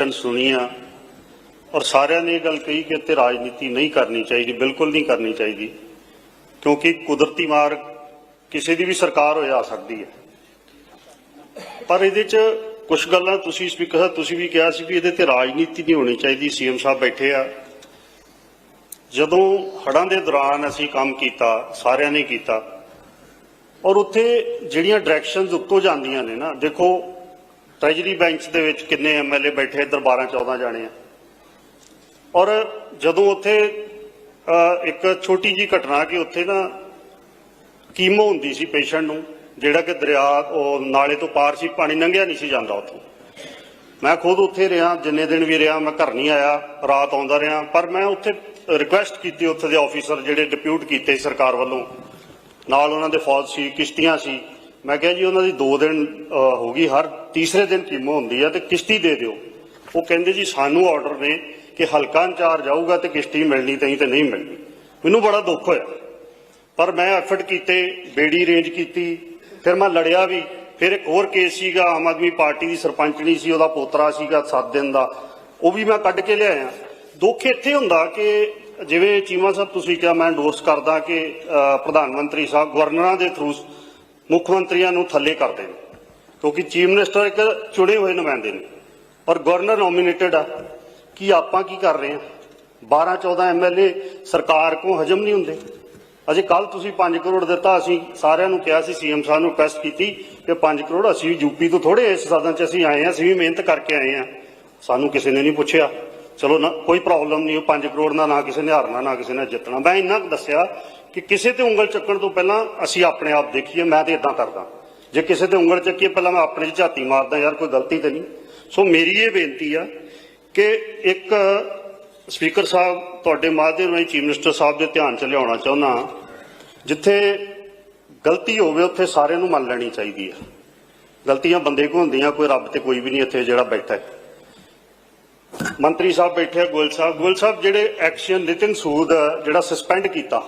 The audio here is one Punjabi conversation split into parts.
ਡਿਸਕਸ਼ਨ ਸੁਣੀ ਔਰ ਸਾਰਿਆਂ ਨੇ ਇਹ ਗੱਲ ਕਹੀ ਕਿ ਇੱਥੇ ਰਾਜਨੀਤੀ ਨਹੀਂ ਕਰਨੀ ਚਾਹੀਦੀ, ਬਿਲਕੁਲ ਨਹੀਂ ਕਰਨੀ ਚਾਹੀਦੀ। ਕਿਉਂਕਿ ਕੁਦਰਤੀ ਮਾਰ ਕਿਸੇ ਦੀ ਵੀ ਸਰਕਾਰ ਹੋ ਜਾ ਸਕਦੀ ਹੈ। ਪਰ ਇਹਦੇ 'ਚ ਕੁਝ ਗੱਲਾਂ ਤੁਸੀਂ ਸਪੀਕਰ ਸਾਹਿਬ, ਤੁਸੀਂ ਵੀ ਕਿਹਾ ਸੀ ਵੀ ਇਹਦੇ ਤੇ ਰਾਜਨੀਤੀ ਨਹੀਂ ਹੋਣੀ ਚਾਹੀਦੀ, ਸੀਐਮ ਸਾਹਿਬ ਬੈਠੇ ਆ। ਜਦੋਂ ਹੜਾਂ ਦੇ ਦੌਰਾਨ ਅਸੀਂ ਕੰਮ ਕੀਤਾ, ਸਾਰਿਆਂ ਨੇ ਕੀਤਾ, ਔਰ ਉੱਥੇ ਜਿਹੜੀਆਂ ਡਾਇਰੈਕਸ਼ਨਸ ਉੱਤੋਂ ਜਾਂਦੀਆਂ ਨੇ ਨਾ, ਦੇਖੋ ਟ੍ਰੈਜਰੀ ਬੈਂਚ ਦੇ ਵਿੱਚ ਕਿੰਨੇ ਐਮਐਲਏ ਬੈਠੇ ਇੱਧਰ 12 14 ਜਾਣੇ ਆ। ਔਰ ਜਦੋਂ ਉੱਥੇ ਇੱਕ ਛੋਟੀ ਜੀ ਘਟਨਾ ਕਿ ਉੱਥੇ ਨਾ ਕੀਮੋ ਹੁੰਦੀ ਸੀ ਪੇਸ਼ੈਂਟ ਨੂੰ, ਜਿਹੜਾ ਕਿ ਦਰਿਆ, ਉਹ ਨਾਲੇ ਤੋਂ ਪਾਰ ਸੀ, ਪਾਣੀ ਲੰਘਿਆ ਨਹੀਂ ਸੀ ਜਾਂਦਾ ਉੱਥੋਂ। ਮੈਂ ਖੁਦ ਉੱਥੇ ਰਿਹਾ, ਜਿੰਨੇ ਦਿਨ ਵੀ ਰਿਹਾ, ਮੈਂ ਘਰ ਨਹੀਂ ਆਇਆ, ਰਾਤ ਆਉਂਦਾ ਰਿਹਾ, ਪਰ ਮੈਂ ਉੱਥੇ ਰਿਕੁਐਸਟ ਕੀਤੀ ਉੱਥੇ ਦੇ ਆਫੀਸਰ ਜਿਹੜੇ ਡਿਪਿਊਟ ਕੀਤੇ ਸਰਕਾਰ ਵੱਲੋਂ। ਨਾਲ ਉਹਨਾਂ ਦੇ ਫੌਜ ਸੀ, ਕਿਸ਼ਤੀਆਂ ਸੀ ਮੈਂ ਕਿਹਾ ਜੀ, ਉਹਨਾਂ ਦੀ 2 ਦਿਨ ਹੋ ਗਈ ਹਰ, ਤੀਸਰੇ ਦਿਨ ਕੀਮੋ ਹੁੰਦੀ ਹੈ ਤੇ ਕਿਸ਼ਤੀ ਦੇ ਦਿਓ। ਉਹ ਕਹਿੰਦੇ ਜੀ, ਸਾਨੂੰ ਆਰਡਰ ਨੇ ਕਿ ਹਲਕਾ ਇੰਚਾਰਜ ਆਊਗਾ ਤੇ ਕਿਸ਼ਤੀ ਮਿਲਣੀ ਤਹੀਂ ਤੇ ਨਹੀਂ ਮਿਲਣੀ। ਮੈਨੂੰ ਬੜਾ ਦੁੱਖ ਹੋਇਆ। ਪਰ ਮੈਂ ਐਫਰਟ ਕੀਤੇ, ਬੇੜੀ ਰੇਂਜ ਕੀਤੀ, ਫਿਰ ਮੈਂ ਲੜਿਆ ਵੀ। ਫਿਰ ਇੱਕ ਹੋਰ ਕੇਸ ਸੀਗਾ, ਆਮ ਆਦਮੀ ਪਾਰਟੀ ਦੀ ਸਰਪੰਚਣੀ ਸੀ, ਉਹਦਾ ਪੋਤਰਾ ਸੀਗਾ 7 ਦਿਨ ਦਾ। ਉਹ ਵੀ ਮੈਂ ਕੱਢ ਕੇ ਲਿਆਇਆ। ਦੁੱਖ ਇੱਥੇ ਹੁੰਦਾ ਕਿ ਜਿਵੇਂ ਚੀਮਾ ਸਾਹਿਬ ਤੁਸੀਂ ਕਿਹਾ, ਮੈਂ ਐਂਡੋਰਸ ਕਰਦਾ ਕਿ ਪ੍ਰਧਾਨ ਮੰਤਰੀ ਸਾਹਿਬ, ਗਵਰਨਰਾਂ ਦੇ ਥਰੂ ਮੁੱਖ ਮੰਤਰੀਆਂ ਨੂੰ ਥੱਲੇ ਕਰਦੇ ਨੇ, ਕਿਉਂਕਿ ਚੀਫ ਮਿਨਿਸਟਰ ਇੱਕ ਚੁਣੇ ਹੋਏ ਨੁਮਾਇੰਦੇ ਨੇ। ਔਰ ਗਵਰਨਰ ਨੋਮੀਨੇਟਡ ਆ, ਕੀ ਆਪਾਂ ਕੀ ਕਰ ਰਹੇ ਹਾਂ 12 14 ਐਮਐਲਏ ਸਰਕਾਰ ਕੋ ਹਜਮ ਨਹੀਂ ਹੁੰਦੇ। ਅਜੇ ਕੱਲ ਤੁਸੀਂ 5 ਕਰੋੜ ਦਿੱਤਾ, ਅਸੀਂ ਸਾਰਿਆਂ ਨੂੰ ਕਿਹਾ ਸੀ, ਸੀਐਮ ਸਾਹਿਬ ਨੂੰ ਰਿਕੁਐਸਟ ਕੀਤੀ ਕਿ 5 ਕਰੋੜ ਅਸੀਂ ਵੀ ਯੂਪੀ ਤੋਂ ਥੋੜੇ ਇਸ ਸਦਨ 'ਚ ਅਸੀਂ ਆਏ ਹਾਂ, ਅਸੀਂ ਵੀ ਮਿਹਨਤ ਕਰਕੇ ਆਏ ਹਾਂ। ਸਾਨੂੰ ਕਿਸੇ ਨੇ ਨਹੀਂ ਪੁੱਛਿਆ। ਚਲੋ ਨਾ, ਕੋਈ ਪ੍ਰੋਬਲਮ ਨਹੀਂ, ਉਹ 5 ਕਰੋੜ ਨਾਲ ਨਾ ਕਿਸੇ ਨੇ ਹਾਰਨਾ, ਨਾ ਕਿਸੇ ਨੇ ਜਿੱਤਣਾ। ਮੈਂ ਇੰਨਾ ਕੁ ਦੱਸਿਆ ਕਿ ਕਿਸੇ ਤੇ ਉਂਗਲ ਚੱਕਣ ਤੋਂ ਪਹਿਲਾਂ ਅਸੀਂ ਆਪਣੇ ਆਪ ਦੇਖੀਏ, ਮੈਂ ਤੇ ਇਦਾਂ ਕਰਦਾ। ਜੇ ਕਿਸੇ ਤੇ ਉਂਗਲ ਚੱਕੀਏ, ਪਹਿਲਾਂ ਮੈਂ ਆਪਣੇ 'ਚ ਝਾਤੀ ਮਾਰਦਾ, ਯਾਰ ਕੋਈ ਗਲਤੀ ਤੇ ਨਹੀਂ। ਸੋ ਮੇਰੀ ਇਹ ਬੇਨਤੀ ਆ ਕਿ ਇੱਕ ਸਪੀਕਰ ਸਾਹਿਬ ਤੁਹਾਡੇ ਮਾਧਿਅਮ ਰਾਹੀਂ ਚੀਫ ਮਿਨਿਸਟਰ ਸਾਹਿਬ ਦੇ ਧਿਆਨ 'ਚ ਲਿਆਉਣਾ ਚਾਹੁੰਦਾ ਜਿੱਥੇ ਗਲਤੀ ਹੋਵੇ, ਉੱਥੇ ਸਾਰਿਆਂ ਨੂੰ ਮੰਨ ਲੈਣੀ ਚਾਹੀਦੀ ਹੈ ਗਲਤੀਆਂ ਬੰਦੇ ਕੋ ਹੁੰਦੀਆਂ, ਕੋਈ ਰੱਬ ਤੇ ਕੋਈ ਵੀ ਨਹੀਂ ਇੱਥੇ ਜਿਹੜਾ ਬੈਠਾ ਹੈ। ਮੰਤਰੀ ਸਾਹਿਬ ਬੈਠੇ ਆ, ਗੋਇਲ ਸਾਹਿਬ। ਗੋਇਲ ਸਾਹਿਬ, ਜਿਹੜੇ ਐਕਸ਼ਨ ਨਿਤਿਨ ਸੂਦ ਜਿਹੜਾ ਸਸਪੈਂਡ ਕੀਤਾ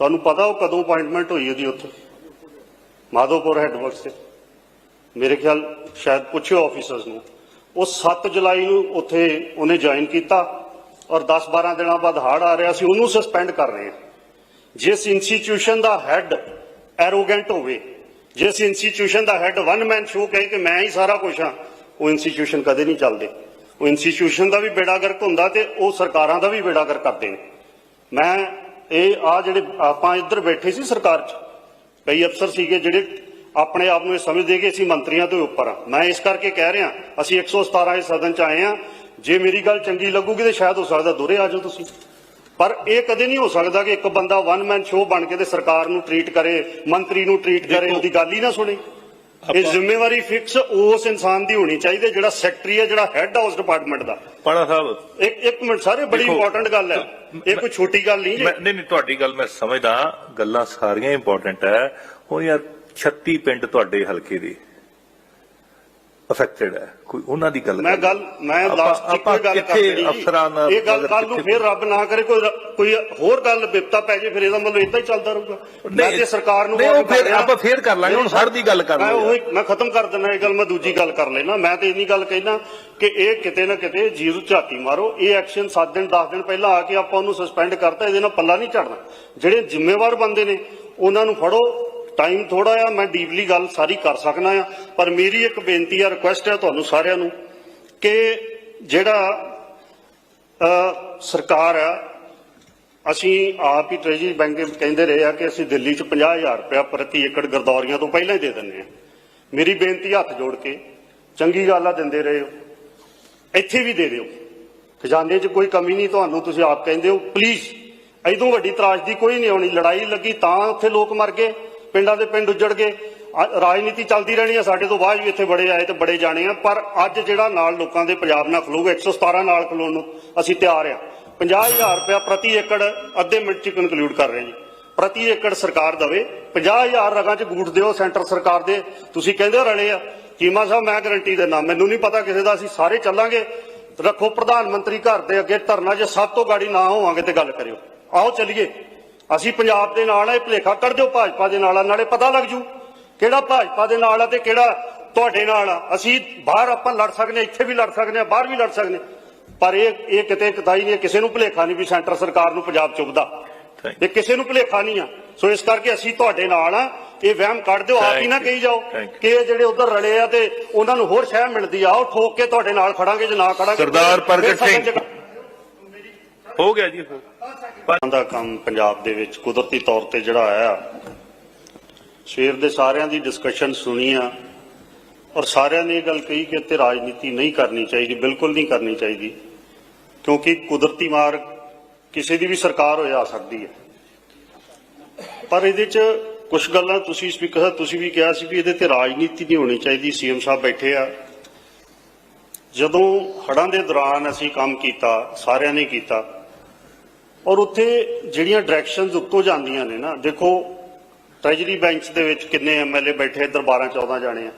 ਤੁਹਾਨੂੰ ਪਤਾ ਉਹ ਕਦੋਂ ਅਪਾਇੰਟਮੈਂਟ ਹੋਈ ਉਹਦੀ ਉੱਥੇ? ਮਾਧੋਪੁਰ ਹੈਡਵਰਕਸ ਤੇ। ਮੇਰੇ ਖਿਆਲ ਸ਼ਾਇਦ ਪੁੱਛਿਓ ਆਫੀਸਰਸ ਨੂੰ। ਉਹ 7 ਜੁਲਾਈ ਨੂੰ ਉੱਥੇ ਉਹਨੇ ਜੁਆਇਨ ਕੀਤਾ ਔਰ 10-12 ਦਿਨਾਂ ਬਾਅਦ ਹਾੜ ਆ ਰਿਹਾ ਸੀ, ਉਹਨੂੰ ਸਸਪੈਂਡ ਕਰ ਰਹੇ ਹਾਂ ਜਿਸ ਇੰਸਟੀਚਿਊਸ਼ਨ ਦਾ ਹੈੱਡ ਐਰੋਗੈਂਟ ਹੋਵੇ, ਜਿਸ ਇੰਸਟੀਚਿਊਸ਼ਨ ਦਾ ਹੈੱਡ ਵਨ ਮੈਨ ਸ਼ੋ ਕਹੇ ਕਿ ਮੈਂ ਹੀ ਸਾਰਾ ਕੁਝ ਹਾਂ, ਉਹ ਇੰਸਟੀਚਿਊਸ਼ਨ ਕਦੇ ਨਹੀਂ ਚੱਲਦੇ। ਉਹ ਇੰਸਟੀਚਿਊਸ਼ਨ ਦਾ ਵੀ ਬੇੜਾ ਗਰਕ ਹੁੰਦਾ ਤੇ ਉਹ ਸਰਕਾਰਾਂ ਦਾ ਵੀ ਬੇੜਾ ਗਰਕ ਕਰਦੇ ਨੇ। ਮੈਂ ਇਹ ਆ ਜਿਹੜੇ ਆਪਾਂ ਇੱਧਰ ਬੈਠੇ ਸੀ ਸਰਕਾਰ 'ਚ ਕਈ ਅਫਸਰ ਸੀਗੇ ਜਿਹੜੇ ਆਪਣੇ ਆਪ ਨੂੰ ਇਹ ਸਮਝਦੇ ਕਿ ਅਸੀਂ ਮੰਤਰੀਆਂ ਤੋਂ ਉੱਪਰ ਆ। ਮੈਂ ਇਸ ਕਰਕੇ ਕਹਿ ਰਿਹਾ ਅਸੀਂ 117 ਇਸ ਸਦਨ 'ਚ ਆਏ ਆ ਜੇ ਮੇਰੀ ਗੱਲ ਚੰਗੀ ਲੱਗੂਗੀ ਤੇ ਸ਼ਾਇਦ ਹੋ ਸਕਦਾ ਦੁਰੇ ਆ ਜਾਓ ਤੁਸੀਂ। ਪਰ ਇਹ ਕਦੇ ਨਹੀਂ ਹੋ ਸਕਦਾ ਕਿ ਇੱਕ ਬੰਦਾ ਵਨ ਮੈਨ ਸ਼ੋਅ ਬਣ ਕੇ ਤੇ ਸਰਕਾਰ ਨੂੰ ਟਰੀਟ ਕਰੇ ਮੰਤਰੀ ਨੂੰ ਟਰੀਟ ਕਰੇ ਉਹਦੀ ਗੱਲ ਹੀ ਨਾ ਸੁਣੇ। ਇਹ ਜ਼ਿੰਮੇਵਾਰੀ ਫਿਕਸ ਉਸ ਇਨਸਾਨ ਦੀ ਹੋਣੀ ਚਾਹੀਦੀ ਹੈ ਜਿਹੜਾ ਸੈਕਟਰੀ ਹੈ ਜਿਹੜਾ ਹੈੱਡ ਆ ਉਸ ਡਿਪਾਰਟਮੈਂਟ ਦਾ। ਪਾਣਾ ਸਾਹਿਬ ਇੱਕ ਇੱਕ ਮਿੰਟ ਸਾਰੇ ਬੜੀ ਇੰਪੋਰਟੈਂਟ ਗੱਲ ਹੈ। ਇਹ ਕੋਈ ਛੋਟੀ ਗੱਲ ਨਹੀਂ ਨਹੀਂ ਨਹੀਂ ਤੁਹਾਡੀ ਗੱਲ ਮੈਂ ਸਮਝਦਾ ਗੱਲਾਂ ਸਾਰੀਆਂ ਇੰਪੋਰਟੈਂਟ ਹੈ। ਉਹ ਯਾਰ 36 ਪਿੰਡ ਤੁਹਾਡੇ ਹਲਕੇ ਦੇ। ਅਫੈਕਟਡ ਹੈ। ਕੋਈ ਉਹਨਾਂ ਦੀ ਗੱਲ ਮੈਂ ਗੱਲ ਮੈਂ ਲਾਸਟ ਇੱਕ ਗੱਲ ਕਰ ਕਿੱਥੇ ਦੇਣੀ ਅਫਸਰਾਂ ਨਾਲ ਇਹ ਗੱਲ ਕੱਲ ਨੂੰ ਫਿਰ ਰੱਬ ਨਾ ਕਰੇ ਕੋਈ ਕੋਈ ਹੋਰ ਗੱਲ ਬਿਪਤਾ ਪੈ ਜੇ ਫਿਰ ਇਹਦਾ ਮਤਲਬ ਇਦਾਂ ਹੀ ਚੱਲਦਾ ਰਹੂਗਾ। ਮੈਂ ਤੇ ਸਰਕਾਰ ਨੂੰ ਨਹੀਂ, ਫਿਰ। ਆਪਾਂ ਫਿਰ ਕਰ ਲਾਂਗੇ, ਹੁਣ ਹੜ੍ਹ ਦੀ ਗੱਲ ਕਰ ਮੈਂ ਲਓ ਉਹੀ ਮੈਂ ਖਤਮ ਕਰ ਦਿੰਦਾ ਇਹ ਗੱਲ ਮੈਂ ਦੂਜੀ ਗੱਲ ਕਰ ਲੈਣਾ ਮੈਂ ਤੇ ਇੰਨੀ ਗੱਲ ਕਹਿਣਾ ਕਿ ਇਹ ਕਿਤੇ ਨਾ ਕਿਤੇ ਜੀਰੂ ਝਾਤੀ ਮਾਰੋ। ਇਹ ਐਕਸ਼ਨ 7 ਦਿਨ 10 ਦਿਨ ਪਹਿਲਾਂ ਆ ਕੇ ਆਪਾਂ ਉਹਨੂੰ ਸਸਪੈਂਡ ਕਰਤਾ ਇਹਦੇ ਨਾਲ ਪੱਲਾ ਨਹੀਂ ਝੜਨਾ। ਜਿਹੜੇ ਜ਼ਿੰਮੇਵਾਰ ਬੰਦੇ ਨੇ ਉਹਨਾਂ ਨੂੰ ਫੜੋ। ਟਾਈਮ ਥੋੜਾ ਆ, ਮੈਂ ਡੀਪਲੀ ਗੱਲ ਸਾਰੀ ਕਰ ਸਕਣਾ ਆ, ਪਰ ਮੇਰੀ ਇੱਕ ਬੇਨਤੀ ਆ, ਰਿਕੁਐਸਟ ਹੈ ਤੁਹਾਨੂੰ ਸਾਰਿਆਂ ਨੂੰ ਕਿ ਜਿਹੜਾ ਸਰਕਾਰ ਆ, ਅਸੀਂ ਆਪ ਹੀ ਟ੍ਰੈਜਰੀ ਬੈਂਕ ਕਹਿੰਦੇ ਰਹੇ ਆ ਕਿ ਅਸੀਂ ਦਿੱਲੀ 'ਚ 50000 ਰੁਪਇਆ ਪ੍ਰਤੀ ਏਕੜ ਗਰਦੌਰੀਆਂ ਤੋਂ ਪਹਿਲਾਂ ਹੀ ਦੇ ਦਿੰਦੇ ਆ। ਮੇਰੀ ਬੇਨਤੀ ਹੱਥ ਜੋੜ ਕੇ, ਚੰਗੀ ਗੱਲ ਆ ਦਿੰਦੇ ਰਹੇ ਹੋ, ਇੱਥੇ ਵੀ ਦੇ ਦਿਓ। ਖਜ਼ਾਨੇ 'ਚ ਕੋਈ ਕਮੀ ਨਹੀਂ, ਤੁਹਾਨੂੰ ਤੁਸੀਂ ਆਪ ਕਹਿੰਦੇ ਹੋ ਪਲੀਜ਼ ਐਦੋਂ ਵੱਡੀ ਤਰਾਸ਼ਦੀ ਕੋਈ ਨਹੀਂ ਆਉਣੀ, ਲੜਾਈ ਲੱਗੀ ਤਾਂ ਉੱਥੇ ਲੋਕ ਮਰ ਗਏ। ਪਿੰਡਾਂ ਦੇ ਪਿੰਡ ਉੱਜੜ ਗਏ। ਰਾਜਨੀਤੀ ਚੱਲਦੀ ਰਹਿਣੀ ਆ, ਸਾਡੇ ਤੋਂ ਬਾਅਦ ਵੀ ਇੱਥੇ ਬੜੇ ਆਏ ਤੇ ਬੜੇ ਜਾਣੇ ਆ, ਪਰ ਅੱਜ ਜਿਹੜਾ ਨਾਲ ਲੋਕਾਂ ਦੇ ਪੰਜਾਬ ਨਾਲ ਖਲੋਗਾ 117 ਨਾਲ ਖਲੋਣ ਨੂੰ ਅਸੀਂ ਤਿਆਰ ਆ। 50000 ਰੁਪਇਆ ਪ੍ਰਤੀ ਏਕੜ ਅੱਧੇ ਮਿੰਟ 'ਚ ਕਨਕਲੂਡ ਕਰ ਰਹੇ ਜੀ। ਪ੍ਰਤੀ ਏਕੜ ਸਰਕਾਰ ਦਵੇ 50000 ਰਗਾਂ 'ਚ ਗੂਠ ਦਿਓ ਸੈਂਟਰ ਸਰਕਾਰ ਦੇ। ਤੁਸੀਂ ਕਹਿੰਦੇ ਹੋ ਰਲੇ ਆ, ਚੀਮਾ ਸਾਹਿਬ, ਮੈਂ ਗਰੰਟੀ ਦਿੰਦਾ, ਮੈਨੂੰ ਨਹੀਂ ਪਤਾ ਕਿਸੇ ਦਾ, ਅਸੀਂ ਸਾਰੇ ਚੱਲਾਂਗੇ। ਰੱਖੋ ਪ੍ਰਧਾਨ ਮੰਤਰੀ ਘਰ ਦੇ ਅੱਗੇ ਧਰਨਾ, ਜੇ ਸਭ ਤੋਂ ਗਾੜੀ ਨਾ ਹੋਵਾਂਗੇ ਤੇ ਗੱਲ ਕਰਿਓ। ਆਓ, ਚੱਲੀਏ। ਅਸੀਂ ਪੰਜਾਬ ਦੇ ਨਾਲ ਆ ਇਹ ਭਲੇਖਾ ਕੱਢ ਦਿਓ ਭਾਜਪਾ ਦੇ ਨਾਲ ਆ ਨਾਲੇ ਪਤਾ ਲੱਗ ਜੂ ਕਿਹੜਾ ਭਾਜਪਾ ਦੇ ਨਾਲ ਆ ਤੇ ਕਿਹੜਾ ਤੁਹਾਡੇ ਨਾਲ ਆ ਅਸੀਂ ਬਾਹਰ ਆਪਾਂ ਲੜ ਸਕਦੇ ਇੱਥੇ ਵੀ ਲੜ ਸਕਦੇ ਬਾਹਰ ਵੀ ਲੜ ਸਕਦੇ ਪਰ ਇਹ ਇਹ ਕਿਤੇ ਕਿਤਾਈ ਨਹੀਂ ਕਿਸੇ ਨੂੰ ਭੁਲੇਖਾ ਨਹੀਂ ਵੀ ਸੈਂਟਰ ਸਰਕਾਰ ਨੂੰ ਪੰਜਾਬ ਚੁੱਕਦਾ ਇਹ ਕਿਸੇ ਨੂੰ ਭੁਲੇਖਾ ਨਹੀਂ ਆ ਸੋ ਇਸ ਕਰਕੇ ਅਸੀਂ ਤੁਹਾਡੇ ਨਾਲ ਆ ਇਹ ਵਹਿਮ ਕੱਢ ਦਿਓ ਆਪ ਹੀ ਨਾ. ਕਹੀ ਜਾਓ. ਕਿ ਇਹ ਜਿਹੜੇ ਉਧਰ ਰਲੇ ਆ ਤੇ ਉਹਨਾਂ ਨੂੰ ਹੋਰ ਸ਼ਹਿ ਮਿਲਦੀ ਆ ਉਹ ਠੋਕ ਕੇ ਤੁਹਾਡੇ ਨਾਲ ਖੜਾਂਗੇ ਜੇ ਨਾ ਖੜਾਂਗੇ ਸਰਦਾਰ ਪ੍ਰਗਟ ਸਿੰਘ। ਹੋ ਗਿਆ ਜੀ ਦਾ ਕੰਮ ਪੰਜਾਬ ਦੇ ਵਿੱਚ ਕੁਦਰਤੀ ਤੌਰ ਤੇ ਜਿਹੜਾ ਆਇਆ ਸਵੇਰ ਦੇ ਸਾਰਿਆਂ ਦੀ ਡਿਸਕਸ਼ਨ ਸੁਣੀ ਆ ਔਰ ਸਾਰਿਆਂ ਨੇ ਇਹ ਗੱਲ ਕਹੀ ਕਿ ਇੱਥੇ ਰਾਜਨੀਤੀ ਨਹੀਂ ਕਰਨੀ ਚਾਹੀਦੀ, ਬਿਲਕੁਲ ਨਹੀਂ ਕਰਨੀ ਚਾਹੀਦੀ, ਕਿਉਂਕਿ ਕੁਦਰਤੀ ਮਾਰ ਕਿਸੇ ਦੀ ਵੀ ਸਰਕਾਰ ਹੋ ਜਾ ਸਕਦੀ ਹੈ। ਪਰ ਇਹਦੇ 'ਚ ਕੁਝ ਗੱਲਾਂ ਤੁਸੀਂ ਸਪੀਕਰ ਸਾਹਿਬ ਤੁਸੀਂ ਵੀ ਕਿਹਾ ਸੀ ਵੀ ਇਹਦੇ ਤੇ ਰਾਜਨੀਤੀ ਨਹੀਂ ਹੋਣੀ ਚਾਹੀਦੀ ਸੀਐਮ ਸਾਹਿਬ ਬੈਠੇ ਆ। ਜਦੋਂ ਹੜਾਂ ਦੇ ਦੌਰਾਨ ਅਸੀਂ ਕੰਮ ਕੀਤਾ, ਸਾਰਿਆਂ ਨੇ ਕੀਤਾ ਔਰ ਉੱਥੇ ਜਿਹੜੀਆਂ ਡਾਇਰੈਕਸ਼ਨਸ ਉੱਤੋਂ ਜਾਂਦੀਆਂ ਨੇ ਨਾ, ਦੇਖੋ ਟ੍ਰੈਜਰੀ ਬੈਂਚ ਦੇ ਵਿੱਚ ਕਿੰਨੇ ਐਮਐਲਏ ਬੈਠੇ, ਇੱਧਰ 12 14 ਜਾਣੇ ਆ।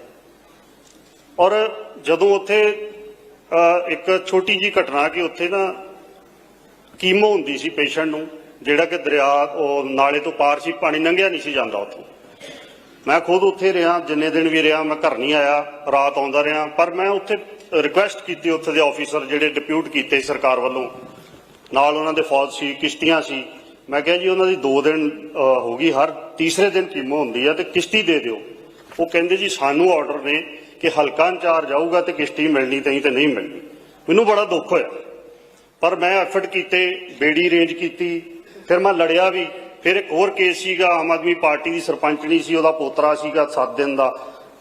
ਔਰ ਜਦੋਂ ਉੱਥੇ ਇੱਕ ਛੋਟੀ ਜੀ ਘਟਨਾ ਕਿ ਉੱਥੇ ਨਾ ਕੀਮੋ ਹੁੰਦੀ ਸੀ ਪੇਸ਼ੈਂਟ ਨੂੰ, ਜਿਹੜਾ ਕਿ ਦਰਿਆ, ਉਹ ਨਾਲੇ ਤੋਂ ਪਾਰ ਸੀ, ਪਾਣੀ ਲੰਘਿਆ ਨਹੀਂ ਸੀ ਜਾਂਦਾ ਉੱਥੋਂ। ਮੈਂ ਖੁਦ ਉੱਥੇ ਰਿਹਾ, ਜਿੰਨੇ ਦਿਨ ਵੀ ਰਿਹਾ, ਮੈਂ ਘਰ ਨਹੀਂ ਆਇਆ, ਰਾਤ ਆਉਂਦਾ ਰਿਹਾ, ਪਰ ਮੈਂ ਉੱਥੇ ਰਿਕੁਐਸਟ ਕੀਤੀ ਉੱਥੇ ਦੇ ਆਫੀਸਰ ਜਿਹੜੇ ਡਿਪਿਊਟ ਕੀਤੇ ਸਰਕਾਰ ਵੱਲੋਂ। ਨਾਲ ਉਹਨਾਂ ਦੇ ਫੌਜ ਸੀ, ਕਿਸ਼ਤੀਆਂ ਸੀ। ਮੈਂ ਕਿਹਾ ਜੀ, ਉਹਨਾਂ ਦੀ 2 ਦਿਨ ਹੋ ਗਈ ਹਰ, ਤੀਸਰੇ ਦਿਨ ਕੀਮੋ ਹੁੰਦੀ ਆ ਤੇ ਕਿਸ਼ਤੀ ਦੇ ਦਿਓ। ਉਹ ਕਹਿੰਦੇ ਜੀ, ਸਾਨੂੰ ਆਰਡਰ ਨੇ ਕਿ ਹਲਕਾ ਇੰਚਾਰਜ ਆਊਗਾ ਤੇ ਕਿਸ਼ਤੀ ਮਿਲਣੀ, ਤੇ ਤੇ ਨਹੀਂ ਮਿਲਣੀ। ਮੈਨੂੰ ਬੜਾ ਦੁੱਖ ਹੋਇਆ। ਪਰ ਮੈਂ ਐਫਰਟ ਕੀਤੇ, ਬੇੜੀ ਰੇਂਜ ਕੀਤੀ, ਫਿਰ ਮੈਂ ਲੜਿਆ ਵੀ। ਫਿਰ ਇੱਕ ਹੋਰ ਕੇਸ ਸੀਗਾ, ਆਮ ਆਦਮੀ ਪਾਰਟੀ ਦੀ ਸਰਪੰਚਣੀ ਸੀ, ਉਹਦਾ ਪੋਤਰਾ ਸੀਗਾ 7 ਦਿਨ ਦਾ।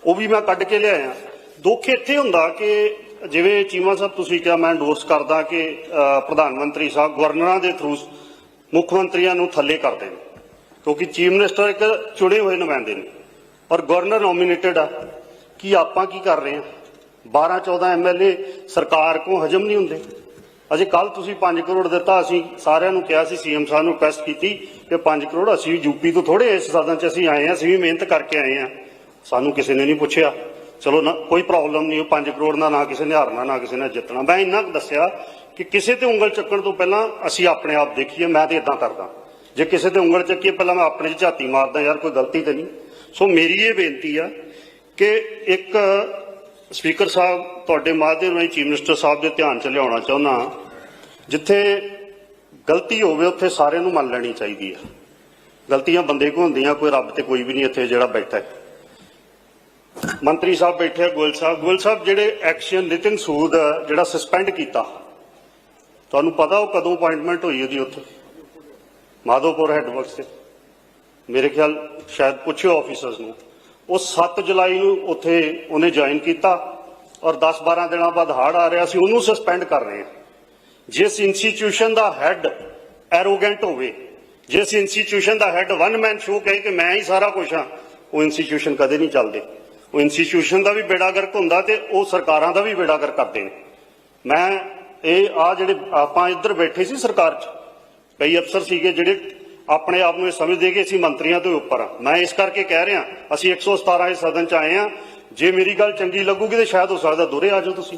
ਉਹ ਵੀ ਮੈਂ ਕੱਢ ਕੇ ਲਿਆਇਆ। ਦੁੱਖ ਇੱਥੇ ਹੁੰਦਾ ਕਿ ਜਿਵੇਂ ਚੀਮਾ ਸਾਹਿਬ ਤੁਸੀਂ ਕਿਹਾ, ਮੈਂ endorse ਕਰਦਾ ਕਿ ਪ੍ਰਧਾਨ ਮੰਤਰੀ ਸਾਹਿਬ ਗਵਰਨਰਾਂ ਦੇ ਥਰੂ ਮੁੱਖ ਮੰਤਰੀਆਂ ਨੂੰ ਥੱਲੇ ਕਰਦੇ ਨੇ ਕਿਉਂਕਿ ਚੀਫ ਮਿਨਿਸਟਰ ਇੱਕ ਚੁਣੇ ਹੋਏ ਨੁਮਾਇੰਦੇ ਨੇ। ਔਰ ਗਵਰਨਰ ਨੋਮੀਨੇਟਡ ਆ। ਕੀ ਆਪਾਂ ਕੀ ਕਰ ਰਹੇ ਹਾਂ 12 14 ਐਮਐਲਏ ਸਰਕਾਰ ਕੋ ਹਜਮ ਨਹੀਂ ਹੁੰਦੇ। ਅਜੇ ਕੱਲ ਤੁਸੀਂ 5 ਕਰੋੜ ਦਿੱਤਾ, ਅਸੀਂ ਸਾਰਿਆਂ ਨੂੰ ਕਿਹਾ ਸੀ ਸੀਐਮ ਸਾਹਿਬ ਨੂੰ ਰਿਕੁਐਸਟ ਕੀਤੀ ਕਿ 5 ਕਰੋੜ ਅਸੀਂ ਵੀ ਯੂਪੀ ਤੋਂ ਥੋੜੇ ਇਸ ਸਦਨ 'ਚ ਅਸੀਂ ਆਏ ਹਾਂ ਅਸੀਂ ਵੀ ਮਿਹਨਤ ਕਰਕੇ ਆਏ ਹਾਂ ਸਾਨੂੰ ਕਿਸੇ ਨੇ ਨਹੀਂ ਪੁੱਛਿਆ। ਚਲੋ ਨਾ, ਕੋਈ ਪ੍ਰੋਬਲਮ ਨਹੀਂ ਉਹ 5 ਕਰੋੜ ਨਾਲ ਨਾ ਕਿਸੇ ਨੇ ਹਾਰਨਾ, ਨਾ ਕਿਸੇ ਨੇ ਜਿੱਤਣਾ। ਮੈਂ ਇੰਨਾ ਕੁ ਦੱਸਿਆ ਕਿ ਕਿਸੇ ਤੇ ਉਂਗਲ ਚੱਕਣ ਤੋਂ ਪਹਿਲਾਂ ਅਸੀਂ ਆਪਣੇ ਆਪ ਦੇਖੀਏ, ਮੈਂ ਤੇ ਇਦਾਂ ਕਰਦਾ। ਜੇ ਕਿਸੇ ਤੇ ਉਂਗਲ ਚੱਕੀਏ, ਪਹਿਲਾਂ ਮੈਂ ਆਪਣੇ 'ਚ ਝਾਤੀ ਮਾਰਦਾ, ਯਾਰ, ਕੋਈ ਗਲਤੀ ਤੇ ਨਹੀਂ। ਸੋ ਮੇਰੀ ਇਹ ਬੇਨਤੀ ਆ ਕਿ ਇੱਕ ਸਪੀਕਰ ਸਾਹਿਬ ਤੁਹਾਡੇ ਮਾਧਿਅਮ ਰਾਹੀਂ ਚੀਫ ਮਿਨਿਸਟਰ ਸਾਹਿਬ ਦੇ ਧਿਆਨ 'ਚ ਲਿਆਉਣਾ ਚਾਹੁੰਦਾ ਜਿੱਥੇ ਗਲਤੀ ਹੋਵੇ, ਉੱਥੇ ਸਾਰਿਆਂ ਨੂੰ ਮੰਨ ਲੈਣੀ ਚਾਹੀਦੀ ਹੈ ਗਲਤੀਆਂ ਬੰਦੇ ਕੋ ਹੁੰਦੀਆਂ, ਕੋਈ ਰੱਬ ਤੇ ਕੋਈ ਵੀ ਨਹੀਂ ਇੱਥੇ ਜਿਹੜਾ ਬੈਠਾ ਹੈ। ਮੰਤਰੀ ਸਾਹਿਬ ਬੈਠੇ ਆ, ਗੋਇਲ ਸਾਹਿਬ। ਗੋਇਲ ਸਾਹਿਬ, ਜਿਹੜੇ ਐਕਸ਼ਨ ਨਿਤਿਨ ਸੂਦ, ਜਿਹੜਾ ਸਸਪੈਂਡ ਕੀਤਾ, ਤੁਹਾਨੂੰ ਪਤਾ ਉਹ ਕਦੋਂ ਅਪਾਇੰਟਮੈਂਟ ਹੋਈ ਉਹਦੀ ਉੱਥੇ? ਮਾਧੋਪੁਰ ਹੈੱਡਵਰਕਸ ਤੇ। ਮੇਰੇ ਖਿਆਲ ਸ਼ਾਇਦ ਪੁੱਛਿਓ ਆਫੀਸਰਸ ਨੂੰ। ਉਹ 7 ਜੁਲਾਈ ਨੂੰ ਉੱਥੇ ਉਹਨੇ ਜੁਆਇਨ ਕੀਤਾ ਔਰ 10-12 ਦਿਨਾਂ ਬਾਅਦ ਹਾੜ ਆ ਰਿਹਾ ਸੀ, ਉਹਨੂੰ ਸਸਪੈਂਡ ਕਰ ਰਹੇ ਹਾਂ ਜਿਸ ਇੰਸਟੀਚਿਊਸ਼ਨ ਦਾ ਹੈੱਡ ਐਰੋਗੈਂਟ ਹੋਵੇ, ਜਿਸ ਇੰਸਟੀਚਿਊਸ਼ਨ ਦਾ ਹੈੱਡ ਵਨ ਮੈਨ ਸ਼ੋ ਕਹੇ ਕਿ ਮੈਂ ਹੀ ਸਾਰਾ ਕੁਝ ਹਾਂ, ਉਹ ਇੰਸਟੀਚਿਊਸ਼ਨ ਕਦੇ ਨਹੀਂ ਚੱਲਦੇ। ਉਹ ਇੰਸਟੀਚਿਊਸ਼ਨ ਦਾ ਵੀ ਬੇੜਾ ਗਰਕ ਹੁੰਦਾ ਤੇ ਉਹ ਸਰਕਾਰਾਂ ਦਾ ਵੀ ਬੇੜਾ ਗਰਕ ਕਰਦੇ ਨੇ। ਮੈਂ ਇਹ ਆ ਜਿਹੜੇ ਆਪਾਂ ਇੱਧਰ ਬੈਠੇ ਸੀ ਸਰਕਾਰ 'ਚ ਕਈ ਅਫਸਰ ਸੀਗੇ ਜਿਹੜੇ ਆਪਣੇ ਆਪ ਨੂੰ ਇਹ ਸਮਝਦੇ ਕਿ ਅਸੀਂ ਮੰਤਰੀਆਂ ਤੋਂ ਉੱਪਰ ਆ। ਮੈਂ ਇਸ ਕਰਕੇ ਕਹਿ ਰਿਹਾ ਅਸੀਂ 117 ਇਸ ਸਦਨ 'ਚ ਆਏ ਆ ਜੇ ਮੇਰੀ ਗੱਲ ਚੰਗੀ ਲੱਗੂਗੀ ਤੇ ਸ਼ਾਇਦ ਹੋ ਸਕਦਾ ਦੁਰੇ ਆ ਜਾਓ ਤੁਸੀਂ।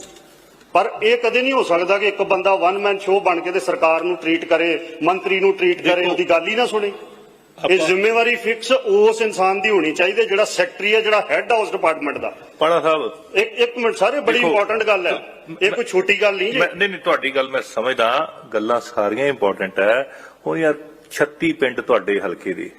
ਪਰ ਇਹ ਕਦੇ ਨਹੀਂ ਹੋ ਸਕਦਾ ਕਿ ਇੱਕ ਬੰਦਾ ਵਨ ਮੈਨ ਸ਼ੋਅ ਬਣ ਕੇ ਤੇ ਸਰਕਾਰ ਨੂੰ ਟਰੀਟ ਕਰੇ ਮੰਤਰੀ ਨੂੰ ਟਰੀਟ ਕਰੇ ਉਹਦੀ ਗੱਲ ਹੀ ਨਾ ਸੁਣੇ। ਇਹ ਜ਼ਿੰਮੇਵਾਰੀ ਫਿਕਸ ਉਸ ਇਨਸਾਨ ਦੀ ਹੋਣੀ ਚਾਹੀਦੀ ਜਿਹੜਾ ਸੈਕਟਰੀ ਹੈ ਜਿਹੜਾ ਹੈੱਡ ਆ ਉਸ ਡਿਪਾਰਟਮੈਂਟ ਦਾ। ਪਾਣਾ ਸਾਹਿਬ ਇੱਕ ਇੱਕ ਮਿੰਟ ਸਾਰੇ ਬੜੀ ਇੰਪੋਰਟੈਂਟ ਗੱਲ ਹੈ। ਇਹ ਕੋਈ ਛੋਟੀ ਗੱਲ ਨਹੀਂ ਨਹੀਂ ਨਹੀਂ ਤੁਹਾਡੀ ਗੱਲ ਮੈਂ ਸਮਝਦਾ। ਗੱਲਾਂ ਸਾਰੀਆਂ ਇੰਪੋਰਟੈਂਟ ਹੈ। ਉਹ ਯਾਰ 36 ਪਿੰਡ ਤੁਹਾਡੇ ਹਲਕੇ ਦੇ।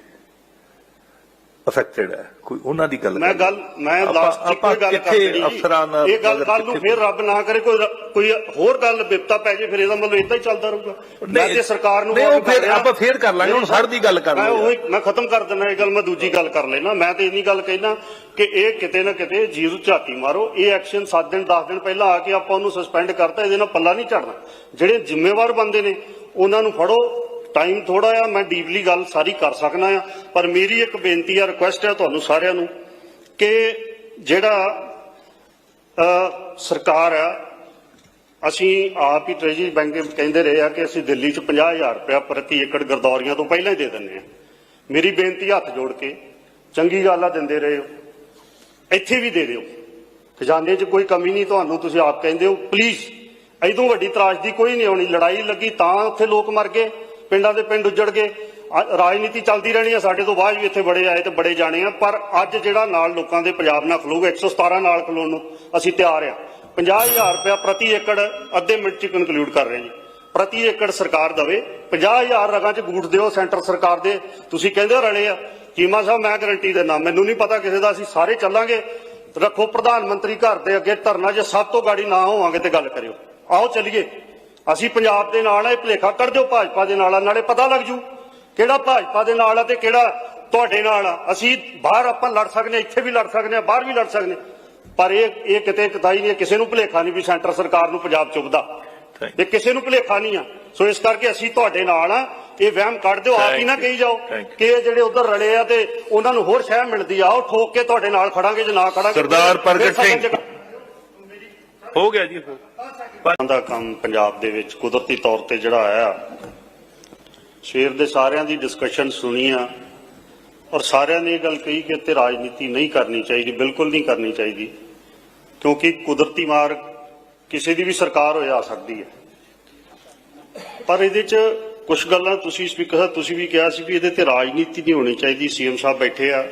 ਅਫੈਕਟਡ ਹੈ। ਕੋਈ ਉਹਨਾਂ ਦੀ ਗੱਲ ਮੈਂ ਗੱਲ ਮੈਂ ਲਾਸਟ ਕੋਈ ਗੱਲ ਕਰ ਜੀ। ਅਫਸਰਾਂ ਨਾਲ ਇਹ ਗੱਲ ਕੱਲ ਨੂੰ ਫੇਰ ਰੱਬ ਨਾ ਕਰੇ ਕੋਈ ਕੋਈ ਹੋਰ ਗੱਲ ਬਿਪਤਾ ਪੈ ਜੇ ਫਿਰ ਇਹਦਾ ਮਤਲਬ ਇਦਾਂ ਹੀ ਚੱਲਦਾ ਰਹੂਗਾ। ਮੈਂ ਤੇ ਸਰਕਾਰ ਨੂੰ ਨਹੀਂ, ਫਿਰ ਰਿਹਾ। ਆਪਾਂ ਫੇਰ ਕਰ ਲਾਂਗੇ, ਹੁਣ ਹੜ੍ਹ ਦੀ ਗੱਲ ਕਰ ਮੈਂ ਲਓ ਉਹੀ ਮੈਂ ਖਤਮ ਕਰ ਦਿੰਦਾ ਇਹ ਗੱਲ ਮੈਂ ਦੂਜੀ ਗੱਲ ਕਰ ਲੈਣਾ ਮੈਂ ਤੇ ਇੰਨੀ ਗੱਲ ਕਹਿਣਾ ਕਿ ਇਹ ਕਿਤੇ ਨਾ ਕਿਤੇ ਜੀਰੂ ਝਾਤੀ ਮਾਰੋ। ਇਹ ਐਕਸ਼ਨ 7 ਦਿਨ 10 ਦਿਨ ਪਹਿਲਾਂ ਆ ਕੇ ਆਪਾਂ ਉਹਨੂੰ ਸਸਪੈਂਡ ਕਰਤਾ ਇਹਦੇ ਨਾਲ ਪੱਲਾ ਨਹੀਂ ਝੜਨਾ। ਜਿਹੜੇ ਜ਼ਿੰਮੇਵਾਰ ਬੰਦੇ ਨੇ ਉਹਨਾਂ ਨੂੰ ਫੜੋ। ਟਾਈਮ ਥੋੜਾ ਆ, ਮੈਂ ਡੀਪਲੀ ਗੱਲ ਸਾਰੀ ਕਰ ਸਕਣਾ ਆ, ਪਰ ਮੇਰੀ ਇੱਕ ਬੇਨਤੀ ਆ ਰਿਕੁਐਸਟ ਆ ਤੁਹਾਨੂੰ ਸਾਰਿਆਂ ਨੂੰ ਕਿ ਜਿਹੜਾ ਸਰਕਾਰ ਆ, ਅਸੀਂ ਆਪ ਹੀ ਟ੍ਰੈਜਰੀ ਬੈਂਕ ਕਹਿੰਦੇ ਰਹੇ ਆ ਕਿ ਅਸੀਂ ਦਿੱਲੀ 'ਚ 50000 ਰੁਪਇਆ ਪ੍ਰਤੀ ਏਕੜ ਗਰਦੌਰੀਆਂ ਤੋਂ ਪਹਿਲਾਂ ਹੀ ਦੇ ਦਿੰਦੇ ਆ। ਮੇਰੀ ਬੇਨਤੀ ਹੱਥ ਜੋੜ ਕੇ, ਚੰਗੀ ਗੱਲ ਆ ਦਿੰਦੇ ਰਹੇ ਹੋ, ਇੱਥੇ ਵੀ ਦੇ ਦਿਓ। ਖਜ਼ਾਨੇ 'ਚ ਕੋਈ ਕਮੀ ਨਹੀਂ, ਤੁਹਾਨੂੰ ਤੁਸੀਂ ਆਪ ਕਹਿੰਦੇ ਹੋ ਪਲੀਜ਼ ਐਦੋਂ ਵੱਡੀ ਤਰਾਸ਼ਦੀ ਕੋਈ ਨਹੀਂ ਆਉਣੀ, ਲੜਾਈ ਲੱਗੀ ਤਾਂ ਉੱਥੇ ਲੋਕ ਮਰ ਗਏ। ਪਿੰਡਾਂ ਦੇ ਪਿੰਡ ਉੱਜੜ ਗਏ। ਰਾਜਨੀਤੀ ਚੱਲਦੀ ਰਹਿਣੀ ਆ, ਸਾਡੇ ਤੋਂ ਬਾਅਦ ਵੀ ਇੱਥੇ ਬੜੇ ਆਏ ਤੇ ਬੜੇ ਜਾਣੇ ਆ, ਪਰ ਅੱਜ ਜਿਹੜਾ ਨਾਲ ਲੋਕਾਂ ਦੇ ਪੰਜਾਬ ਨਾਲ ਖਲੋਗਾ 117 ਨਾਲ ਖਲੋਣ ਨੂੰ ਅਸੀਂ ਤਿਆਰ ਆ। 50000 ਰੁਪਇਆ ਪ੍ਰਤੀ ਏਕੜ ਅੱਧੇ ਮਿੰਟ ਚ ਕਨਕਲੂਡ ਕਰ ਰਹੇ ਜੀ। ਪ੍ਰਤੀ ਏਕੜ ਸਰਕਾਰ ਦਵੇ। 50000 ਰਗਾਂ ਚ ਗੂਠ ਦਿਓ ਸੈਂਟਰ ਸਰਕਾਰ ਦੇ। ਤੁਸੀਂ ਕਹਿੰਦੇ ਹੋ ਰਲੇ ਆ। ਚੀਮਾ ਸਾਹਿਬ, ਮੈਂ ਗਰੰਟੀ ਦੇਣਾ ਮੈਨੂੰ ਨਹੀਂ ਪਤਾ ਕਿਸੇ ਦਾ, ਅਸੀਂ ਸਾਰੇ ਚੱਲਾਂਗੇ। ਰੱਖੋ ਪ੍ਰਧਾਨ ਮੰਤਰੀ ਘਰ ਦੇ ਅੱਗੇ ਧਰਨਾ, ਜੇ ਸਭ ਤੋਂ ਗਾੜੀ ਨਾ ਹੋਵਾਂਗੇ ਤੇ ਗੱਲ ਕਰਿਓ। ਆਓ ਚੱਲੀਏ। ਅਸੀਂ ਪੰਜਾਬ ਦੇ ਨਾਲ ਇਹ ਭਲੇਖਾ ਕੱਢ ਦਿਓ ਭਾਜਪਾ ਦੇ ਨਾਲ ਆ ਨਾਲੇ ਪਤਾ ਲੱਗ ਜੂ ਕਿਹੜਾ ਭਾਜਪਾ ਦੇ ਨਾਲ ਆ ਤੇ ਕਿਹੜਾ ਤੁਹਾਡੇ ਨਾਲ ਆ ਅਸੀਂ ਬਾਹਰ ਆਪਾਂ ਲੜ ਸਕਦੇ ਇੱਥੇ ਵੀ ਲੜ ਸਕਦੇ ਬਾਹਰ ਵੀ ਲੜ ਸਕਦੇ ਪਰ ਇਹ ਇਹ ਕਿਤੇ ਕਤਾਈ ਨਹੀਂ ਕਿਸੇ ਨੂੰ ਭਲੇਖਾ ਨਹੀਂ ਵੀ ਸੈਂਟਰ ਸਰਕਾਰ ਨੂੰ ਪੰਜਾਬ ਚੁੱਕਦਾ Thank ਇਹ ਕਿਸੇ ਨੂੰ ਭਲੇਖਾ ਨਹੀਂ ਆ ਸੋ ਇਸ ਕਰਕੇ ਅਸੀਂ ਤੁਹਾਡੇ ਨਾਲ ਆ ਇਹ ਵਹਿਮ ਕੱਢ ਦਿਓ ਆਪ ਹੀ ਨਾ. ਕਹੀ ਜਾਓ. ਕਿ ਇਹ ਜਿਹੜੇ ਉਧਰ ਰਲੇ ਆ ਤੇ ਉਹਨਾਂ ਨੂੰ ਹੋਰ ਸ਼ਹਿ ਮਿਲਦੀ ਆ ਉਹ ਠੋਕ ਕੇ ਤੁਹਾਡੇ ਨਾਲ ਖੜਾਂਗੇ ਜੇ ਨਾ ਖੜਾਂਗੇ ਸਰਦਾਰ ਪ੍ਰਗਟ ਸਿੰਘ। ਹੋ ਗਿਆ ਜੀ ਦਾ ਕੰਮ ਪੰਜਾਬ ਦੇ ਵਿੱਚ ਕੁਦਰਤੀ ਤੌਰ ਤੇ ਜਿਹੜਾ ਆਇਆ ਸਵੇਰ ਦੇ ਸਾਰਿਆਂ ਦੀ ਡਿਸਕਸ਼ਨ ਸੁਣੀ ਆ ਔਰ ਸਾਰਿਆਂ ਨੇ ਇਹ ਗੱਲ ਕਹੀ ਕਿ ਇੱਥੇ ਰਾਜਨੀਤੀ ਨਹੀਂ ਕਰਨੀ ਚਾਹੀਦੀ, ਬਿਲਕੁਲ ਨਹੀਂ ਕਰਨੀ ਚਾਹੀਦੀ, ਕਿਉਂਕਿ ਕੁਦਰਤੀ ਮਾਰ ਕਿਸੇ ਦੀ ਵੀ ਸਰਕਾਰ ਹੋ ਜਾ ਸਕਦੀ ਹੈ। ਪਰ ਇਹਦੇ 'ਚ ਕੁਝ ਗੱਲਾਂ ਤੁਸੀਂ ਸਪੀਕਰ ਸਾਹਿਬ, ਤੁਸੀਂ ਵੀ ਕਿਹਾ ਸੀ ਵੀ ਇਹਦੇ ਤੇ ਰਾਜਨੀਤੀ ਨਹੀਂ ਹੋਣੀ ਚਾਹੀਦੀ, ਸੀਐਮ ਸਾਹਿਬ ਬੈਠੇ ਆ।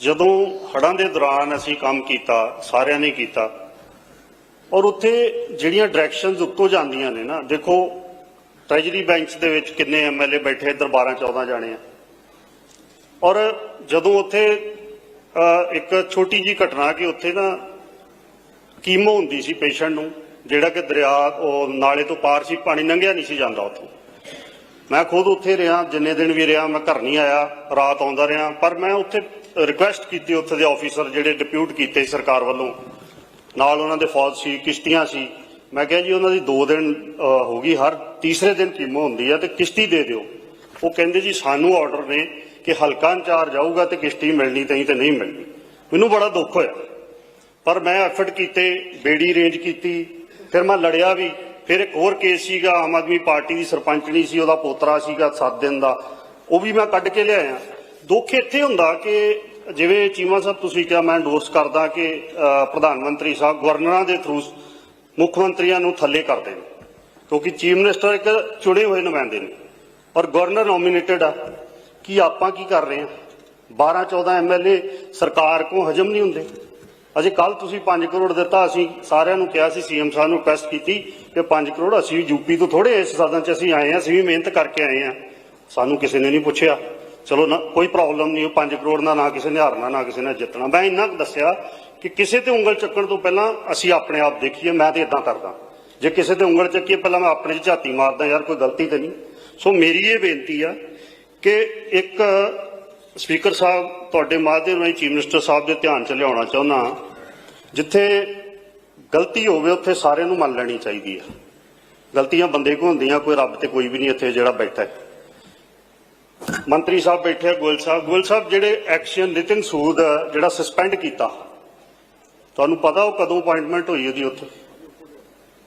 ਜਦੋਂ ਹੜਾਂ ਦੇ ਦੌਰਾਨ ਅਸੀਂ ਕੰਮ ਕੀਤਾ, ਸਾਰਿਆਂ ਨੇ ਕੀਤਾ ਔਰ ਉੱਥੇ ਜਿਹੜੀਆਂ ਡਾਇਰੈਕਸ਼ਨਸ ਉੱਤੋਂ ਜਾਂਦੀਆਂ ਨੇ ਨਾ, ਦੇਖੋ ਟ੍ਰੈਜਰੀ ਬੈਂਚ ਦੇ ਵਿੱਚ ਕਿੰਨੇ ਐਮਐਲਏ ਬੈਠੇ, ਇੱਧਰ 12 14 ਜਾਣੇ ਆ। ਔਰ ਜਦੋਂ ਉੱਥੇ ਇੱਕ ਛੋਟੀ ਜੀ ਘਟਨਾ ਕਿ ਉੱਥੇ ਨਾ ਕੀਮੋ ਹੁੰਦੀ ਸੀ ਪੇਸ਼ੈਂਟ ਨੂੰ, ਜਿਹੜਾ ਕਿ ਦਰਿਆ, ਉਹ ਨਾਲੇ ਤੋਂ ਪਾਰ ਸੀ, ਪਾਣੀ ਲੰਘਿਆ ਨਹੀਂ ਸੀ ਜਾਂਦਾ ਉੱਥੋਂ। ਮੈਂ ਖੁਦ ਉੱਥੇ ਰਿਹਾ, ਜਿੰਨੇ ਦਿਨ ਵੀ ਰਿਹਾ, ਮੈਂ ਘਰ ਨਹੀਂ ਆਇਆ, ਰਾਤ ਆਉਂਦਾ ਰਿਹਾ, ਪਰ ਮੈਂ ਉੱਥੇ ਰਿਕੁਐਸਟ ਕੀਤੀ ਉੱਥੇ ਦੇ ਆਫੀਸਰ ਜਿਹੜੇ ਡਿਪਿਊਟ ਕੀਤੇ ਸਰਕਾਰ ਵੱਲੋਂ। ਨਾਲ ਉਹਨਾਂ ਦੇ ਫੌਜ ਸੀ, ਕਿਸ਼ਤੀਆਂ ਸੀ। ਮੈਂ ਕਿਹਾ ਜੀ, ਉਹਨਾਂ ਦੀ 2 ਦਿਨ ਹੋ ਗਈ ਹਰ, ਤੀਸਰੇ ਦਿਨ ਕੀਮੋ ਹੁੰਦੀ ਹੈ ਤੇ ਕਿਸ਼ਤੀ ਦੇ ਦਿਓ। ਉਹ ਕਹਿੰਦੇ ਜੀ, ਸਾਨੂੰ ਆਰਡਰ ਨੇ ਕਿ ਹਲਕਾ ਇੰਚਾਰਜ ਆਊਗਾ ਤੇ ਕਿਸ਼ਤੀ ਮਿਲਣੀ ਤਈ ਤੇ ਨਹੀਂ ਮਿਲਣੀ। ਮੈਨੂੰ ਬੜਾ ਦੁੱਖ ਹੋਇਆ। ਪਰ ਮੈਂ ਐਫਰਟ ਕੀਤੇ, ਬੇੜੀ ਰੇਂਜ ਕੀਤੀ, ਫਿਰ ਮੈਂ ਲੜਿਆ ਵੀ। ਫਿਰ ਇੱਕ ਹੋਰ ਕੇਸ ਸੀਗਾ, ਆਮ ਆਦਮੀ ਪਾਰਟੀ ਦੀ ਸਰਪੰਚਣੀ ਸੀ, ਉਹਦਾ ਪੋਤਰਾ ਸੀਗਾ 7 ਦਿਨ ਦਾ। ਉਹ ਵੀ ਮੈਂ ਕੱਢ ਕੇ ਲਿਆਇਆ। ਦੁੱਖ ਇੱਥੇ ਹੁੰਦਾ ਕਿ ਜਿਵੇਂ ਚੀਮਾ ਸਾਹਿਬ ਤੁਸੀਂ ਕਿਹਾ, ਮੈਂ endorse ਕਰਦਾ ਕਿ ਪ੍ਰਧਾਨ ਮੰਤਰੀ ਸਾਹਿਬ ਗਵਰਨਰਾਂ ਦੇ ਥਰੂ ਮੁੱਖ ਮੰਤਰੀਆਂ ਨੂੰ ਥੱਲੇ ਕਰਦੇ ਨੇ ਕਿਉਂਕਿ ਚੀਫ ਮਿਨਿਸਟਰ ਇੱਕ ਚੁਣੇ ਹੋਏ ਨੁਮਾਇੰਦੇ ਨੇ। ਔਰ ਗਵਰਨਰ ਨੋਮੀਨੇਟਡ ਆ। ਕੀ ਆਪਾਂ ਕੀ ਕਰ ਰਹੇ ਹਾਂ? 12 14 ਐਮਐਲਏ ਸਰਕਾਰ ਕੋ ਹਜਮ ਨਹੀਂ ਹੁੰਦੇ। ਅਜੇ ਕੱਲ ਤੁਸੀਂ 5 ਕਰੋੜ ਦਿੱਤਾ, ਅਸੀਂ ਸਾਰਿਆਂ ਨੂੰ ਕਿਹਾ ਸੀ, ਸੀਐਮ ਸਾਹਿਬ ਨੂੰ ਰਿਕੁਐਸਟ ਕੀਤੀ ਕਿ 5 ਕਰੋੜ ਅਸੀਂ ਵੀ ਯੂਪੀ ਤੋਂ ਥੋੜੇ ਇਸ ਸਦਨ 'ਚ ਅਸੀਂ ਆਏ ਹਾਂ, ਅਸੀਂ ਵੀ ਮਿਹਨਤ ਕਰਕੇ ਆਏ ਹਾਂ। ਸਾਨੂੰ ਕਿਸੇ ਨੇ ਨਹੀਂ ਪੁੱਛਿਆ। ਚਲੋ ਨਾ, ਕੋਈ ਪ੍ਰੋਬਲਮ ਨਹੀਂ ਉਹ 5 ਕਰੋੜ ਨਾਲ ਨਾ ਕਿਸੇ ਨੇ ਹਾਰਨਾ, ਨਾ ਕਿਸੇ ਨੇ ਜਿੱਤਣਾ। ਮੈਂ ਇੰਨਾ ਕੁ ਦੱਸਿਆ ਕਿ ਕਿਸੇ ਤੇ ਉਂਗਲ ਚੱਕਣ ਤੋਂ ਪਹਿਲਾਂ ਅਸੀਂ ਆਪਣੇ ਆਪ ਦੇਖੀਏ, ਮੈਂ ਤੇ ਇਦਾਂ ਕਰਦਾ। ਜੇ ਕਿਸੇ ਤੇ ਉਂਗਲ ਚੱਕੀਏ, ਪਹਿਲਾਂ ਮੈਂ ਆਪਣੇ 'ਚ ਝਾਤੀ ਮਾਰਦਾ, ਯਾਰ, ਕੋਈ ਗਲਤੀ ਤੇ ਨਹੀਂ। ਸੋ ਮੇਰੀ ਇਹ ਬੇਨਤੀ ਆ ਕਿ ਇੱਕ ਸਪੀਕਰ ਸਾਹਿਬ ਤੁਹਾਡੇ ਮਾਧਿਅਮ ਰਾਹੀਂ ਚੀਫ ਮਿਨਿਸਟਰ ਸਾਹਿਬ ਦੇ ਧਿਆਨ 'ਚ ਲਿਆਉਣਾ ਚਾਹੁੰਦਾ ਜਿੱਥੇ ਗਲਤੀ ਹੋਵੇ, ਉੱਥੇ ਸਾਰਿਆਂ ਨੂੰ ਮੰਨ ਲੈਣੀ ਚਾਹੀਦੀ ਹੈ ਗਲਤੀਆਂ ਬੰਦੇ ਕੋ ਹੁੰਦੀਆਂ, ਕੋਈ ਰੱਬ ਤੇ ਕੋਈ ਵੀ ਨਹੀਂ ਇੱਥੇ ਜਿਹੜਾ ਬੈਠਾ ਹੈ। ਮੰਤਰੀ ਸਾਹਿਬ ਬੈਠੇ ਆ, ਗੋਇਲ ਸਾਹਿਬ। ਗੋਇਲ ਸਾਹਿਬ, ਜਿਹੜੇ ਐਕਸ਼ਨ ਨਿਤਿਨ ਸੂਦ ਜਿਹੜਾ ਸਸਪੈਂਡ ਕੀਤਾ, ਤੁਹਾਨੂੰ ਪਤਾ ਉਹ ਕਦੋਂ ਅਪਾਇੰਟਮੈਂਟ ਹੋਈ ਉਹਦੀ ਉੱਥੇ?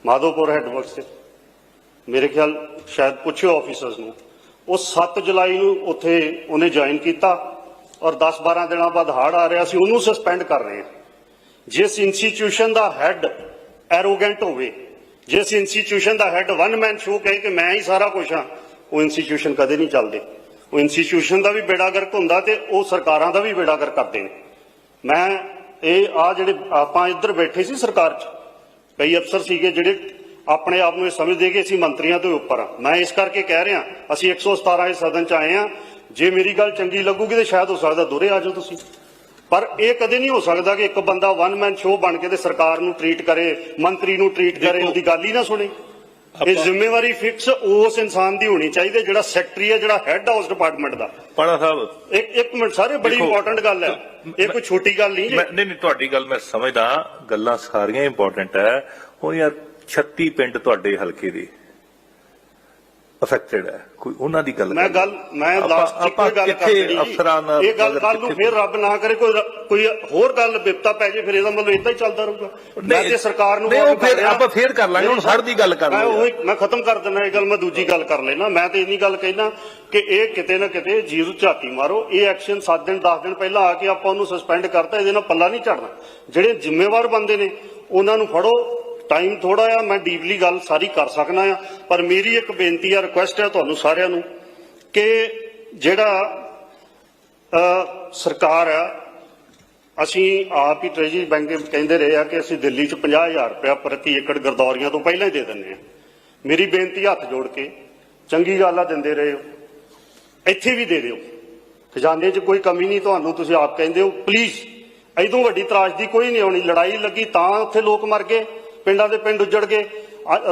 ਮਾਧੋਪੁਰ ਹੈਡਵਰਕਸ ਤੇ। ਮੇਰੇ ਖਿਆਲ ਸ਼ਾਇਦ ਪੁੱਛਿਓ ਆਫੀਸਰਸ ਨੂੰ। ਉਹ 7 ਜੁਲਾਈ ਨੂੰ ਉੱਥੇ ਉਹਨੇ ਜੁਆਇਨ ਕੀਤਾ ਔਰ 10-12 ਦਿਨਾਂ ਬਾਅਦ ਹਾੜ ਆ ਰਿਹਾ ਸੀ, ਉਹਨੂੰ ਸਸਪੈਂਡ ਕਰ ਰਹੇ ਹਾਂ ਜਿਸ ਇੰਸਟੀਚਿਊਸ਼ਨ ਦਾ ਹੈੱਡ ਐਰੋਗੈਂਟ ਹੋਵੇ, ਜਿਸ ਇੰਸਟੀਚਿਊਸ਼ਨ ਦਾ ਹੈੱਡ ਵਨ ਮੈਨ ਸ਼ੋ ਕਹੇ ਕਿ ਮੈਂ ਹੀ ਸਾਰਾ ਕੁਝ ਹਾਂ ਉਹ ਇੰਸਟੀਚਿਊਸ਼ਨ ਕਦੇ ਨਹੀਂ ਚੱਲਦੇ। ਉਹ ਇੰਸਟੀਚਿਊਸ਼ਨ ਦਾ ਵੀ ਬੇੜਾ ਗਰਕ ਹੁੰਦਾ ਤੇ ਉਹ ਸਰਕਾਰਾਂ ਦਾ ਵੀ ਬੇੜਾ ਗਰਕ ਕਰਦੇ ਨੇ। ਮੈਂ ਇਹ ਆ ਜਿਹੜੇ ਆਪਾਂ ਇੱਧਰ ਬੈਠੇ ਸੀ ਸਰਕਾਰ 'ਚ ਕਈ ਅਫਸਰ ਸੀਗੇ ਜਿਹੜੇ ਆਪਣੇ ਆਪ ਨੂੰ ਇਹ ਸਮਝਦੇ ਕਿ ਅਸੀਂ ਮੰਤਰੀਆਂ ਤੋਂ ਉੱਪਰ ਆ। ਮੈਂ ਇਸ ਕਰਕੇ ਕਹਿ ਰਿਹਾ ਅਸੀਂ 117 ਇਸ ਸਦਨ 'ਚ ਆਏ ਆ ਜੇ ਮੇਰੀ ਗੱਲ ਚੰਗੀ ਲੱਗੂਗੀ ਤੇ ਸ਼ਾਇਦ ਹੋ ਸਕਦਾ ਦੁਰੇ ਆ ਜਾਓ ਤੁਸੀਂ। ਪਰ ਇਹ ਕਦੇ ਨਹੀਂ ਹੋ ਸਕਦਾ ਕਿ ਇੱਕ ਬੰਦਾ ਵਨ ਮੈਨ ਸ਼ੋਅ ਬਣ ਕੇ ਤੇ ਸਰਕਾਰ ਨੂੰ ਟਰੀਟ ਕਰੇ ਮੰਤਰੀ ਨੂੰ ਟਰੀਟ ਕਰੇ ਉਹਦੀ ਗੱਲ ਹੀ ਨਾ ਸੁਣੇ। ਇਹ ਜ਼ਿੰਮੇਵਾਰੀ ਫਿਕਸ ਉਸ ਇਨਸਾਨ ਦੀ ਹੋਣੀ ਚਾਹੀਦੀ ਜਿਹੜਾ ਸੈਕਟਰੀ ਹੈ ਜਿਹੜਾ ਹੈੱਡ ਆ ਉਸ ਡਿਪਾਰਟਮੈਂਟ ਦਾ। ਪਾਣਾ ਸਾਹਿਬ ਇੱਕ ਇੱਕ ਮਿੰਟ ਸਾਰੇ ਬੜੀ ਇੰਪੋਰਟੈਂਟ ਗੱਲ ਹੈ। ਇਹ ਕੋਈ ਛੋਟੀ ਗੱਲ ਨਹੀਂ ਨਹੀਂ ਨਹੀਂ ਤੁਹਾਡੀ ਗੱਲ ਮੈਂ ਸਮਝਦਾ ਗੱਲਾਂ ਸਾਰੀਆਂ ਇੰਪੋਰਟੈਂਟ ਹੈ। ਉਹ ਯਾਰ 36 ਪਿੰਡ ਤੁਹਾਡੇ ਹਲਕੇ ਦੇ। ਅਫੈਕਟਡ ਹੈ। ਕੋਈ ਉਹਨਾਂ ਦੀ ਗੱਲ ਮੈਂ ਕਰ- ਗੱਲ ਮੈਂ ਲਾਸਟ ਕੋਈ ਗੱਲ ਕਰਨੀ ਜੀ। ਅਫਸਰਾਂ ਨਾਲ ਇਹ ਗੱਲ ਕੱਲ ਨੂੰ ਫੇਰ ਰੱਬ ਨਾ ਕਰੇ ਕੋਈ ਕੋਈ ਹੋਰ ਗੱਲ ਬਿਪਤਾ ਪੈ ਜੇ ਫਿਰ ਇਹਦਾ ਮਤਲਬ ਇਦਾਂ ਹੀ ਚੱਲਦਾ ਰਹੂਗਾ। ਮੈਂ ਤੇ ਸਰਕਾਰ ਨੂੰ ਨਹੀਂ, ਉਹ ਕਰ ਫਿਰ ਰਿਹਾ। ਆਪਾਂ ਫੇਰ ਕਰ ਲਾਂਗੇ, ਹੁਣ ਹੜ੍ਹ ਦੀ ਗੱਲ ਕਰ ਮੈਂ ਲਈਏ। ਉਹੀ ਮੈਂ ਖਤਮ ਕਰ ਦਿੰਦਾ ਇਹ ਗੱਲ ਮੈਂ ਦੂਜੀ ਗੱਲ ਕਰ ਲੈਣਾ ਮੈਂ ਤੇ ਇੰਨੀ ਗੱਲ ਕਹਿਣਾ ਕਿ ਇਹ ਕਿਤੇ ਨਾ ਕਿਤੇ ਜੀਰੂ ਝਾਤੀ ਮਾਰੋ। ਇਹ ਐਕਸ਼ਨ 7 ਦਿਨ 10 ਦਿਨ ਪਹਿਲਾਂ ਆ ਕੇ ਆਪਾਂ ਉਹਨੂੰ ਸਸਪੈਂਡ ਕਰਤਾ ਇਹਦੇ ਨਾਲ ਪੱਲਾ ਨਹੀਂ ਝੜਨਾ। ਜਿਹੜੇ ਜ਼ਿੰਮੇਵਾਰ ਬੰਦੇ ਨੇ ਉਹਨਾਂ ਨੂੰ ਫੜੋ। ਟਾਈਮ ਥੋੜਾ ਆ ਮੈਂ ਡੀਪਲੀ ਗੱਲ ਸਾਰੀ ਕਰ ਸਕਣਾ ਆ ਪਰ ਮੇਰੀ ਇੱਕ ਬੇਨਤੀ ਆ ਰਿਕੁਐਸਟ ਆ ਤੁਹਾਨੂੰ ਸਾਰਿਆਂ ਨੂੰ ਕਿ ਜਿਹੜਾ ਸਰਕਾਰ ਆ, ਅਸੀਂ ਆਪ ਹੀ ਟ੍ਰੈਜਰੀ ਬੈਂਕ ਕਹਿੰਦੇ ਰਹੇ ਆ ਕਿ ਅਸੀਂ ਦਿੱਲੀ 'ਚ 50000 ਰੁਪਇਆ ਪ੍ਰਤੀ ਏਕੜ ਗਰਦੌਰੀਆਂ ਤੋਂ ਪਹਿਲਾਂ ਹੀ ਦੇ ਦਿੰਦੇ ਆ ਮੇਰੀ ਬੇਨਤੀ ਹੱਥ ਜੋੜ ਕੇ, ਚੰਗੀ ਗੱਲ ਆ, ਦਿੰਦੇ ਰਹੇ ਹੋ। ਇੱਥੇ ਵੀ ਦੇ ਦਿਓ। ਖਜ਼ਾਨੇ 'ਚ ਕੋਈ ਕਮੀ ਨਹੀਂ, ਤੁਹਾਨੂੰ ਤੁਸੀਂ ਆਪ ਕਹਿੰਦੇ ਹੋ ਪਲੀਜ਼ ਇਦੋਂ ਵੱਡੀ ਤਰਾਸ਼ਦੀ ਕੋਈ ਨਹੀਂ ਆਉਣੀ, ਲੜਾਈ ਲੱਗੀ ਤਾਂ ਉੱਥੇ ਲੋਕ ਮਰ ਗਏ। ਪਿੰਡਾਂ ਦੇ ਪਿੰਡ ਉੱਜੜ ਗਏ।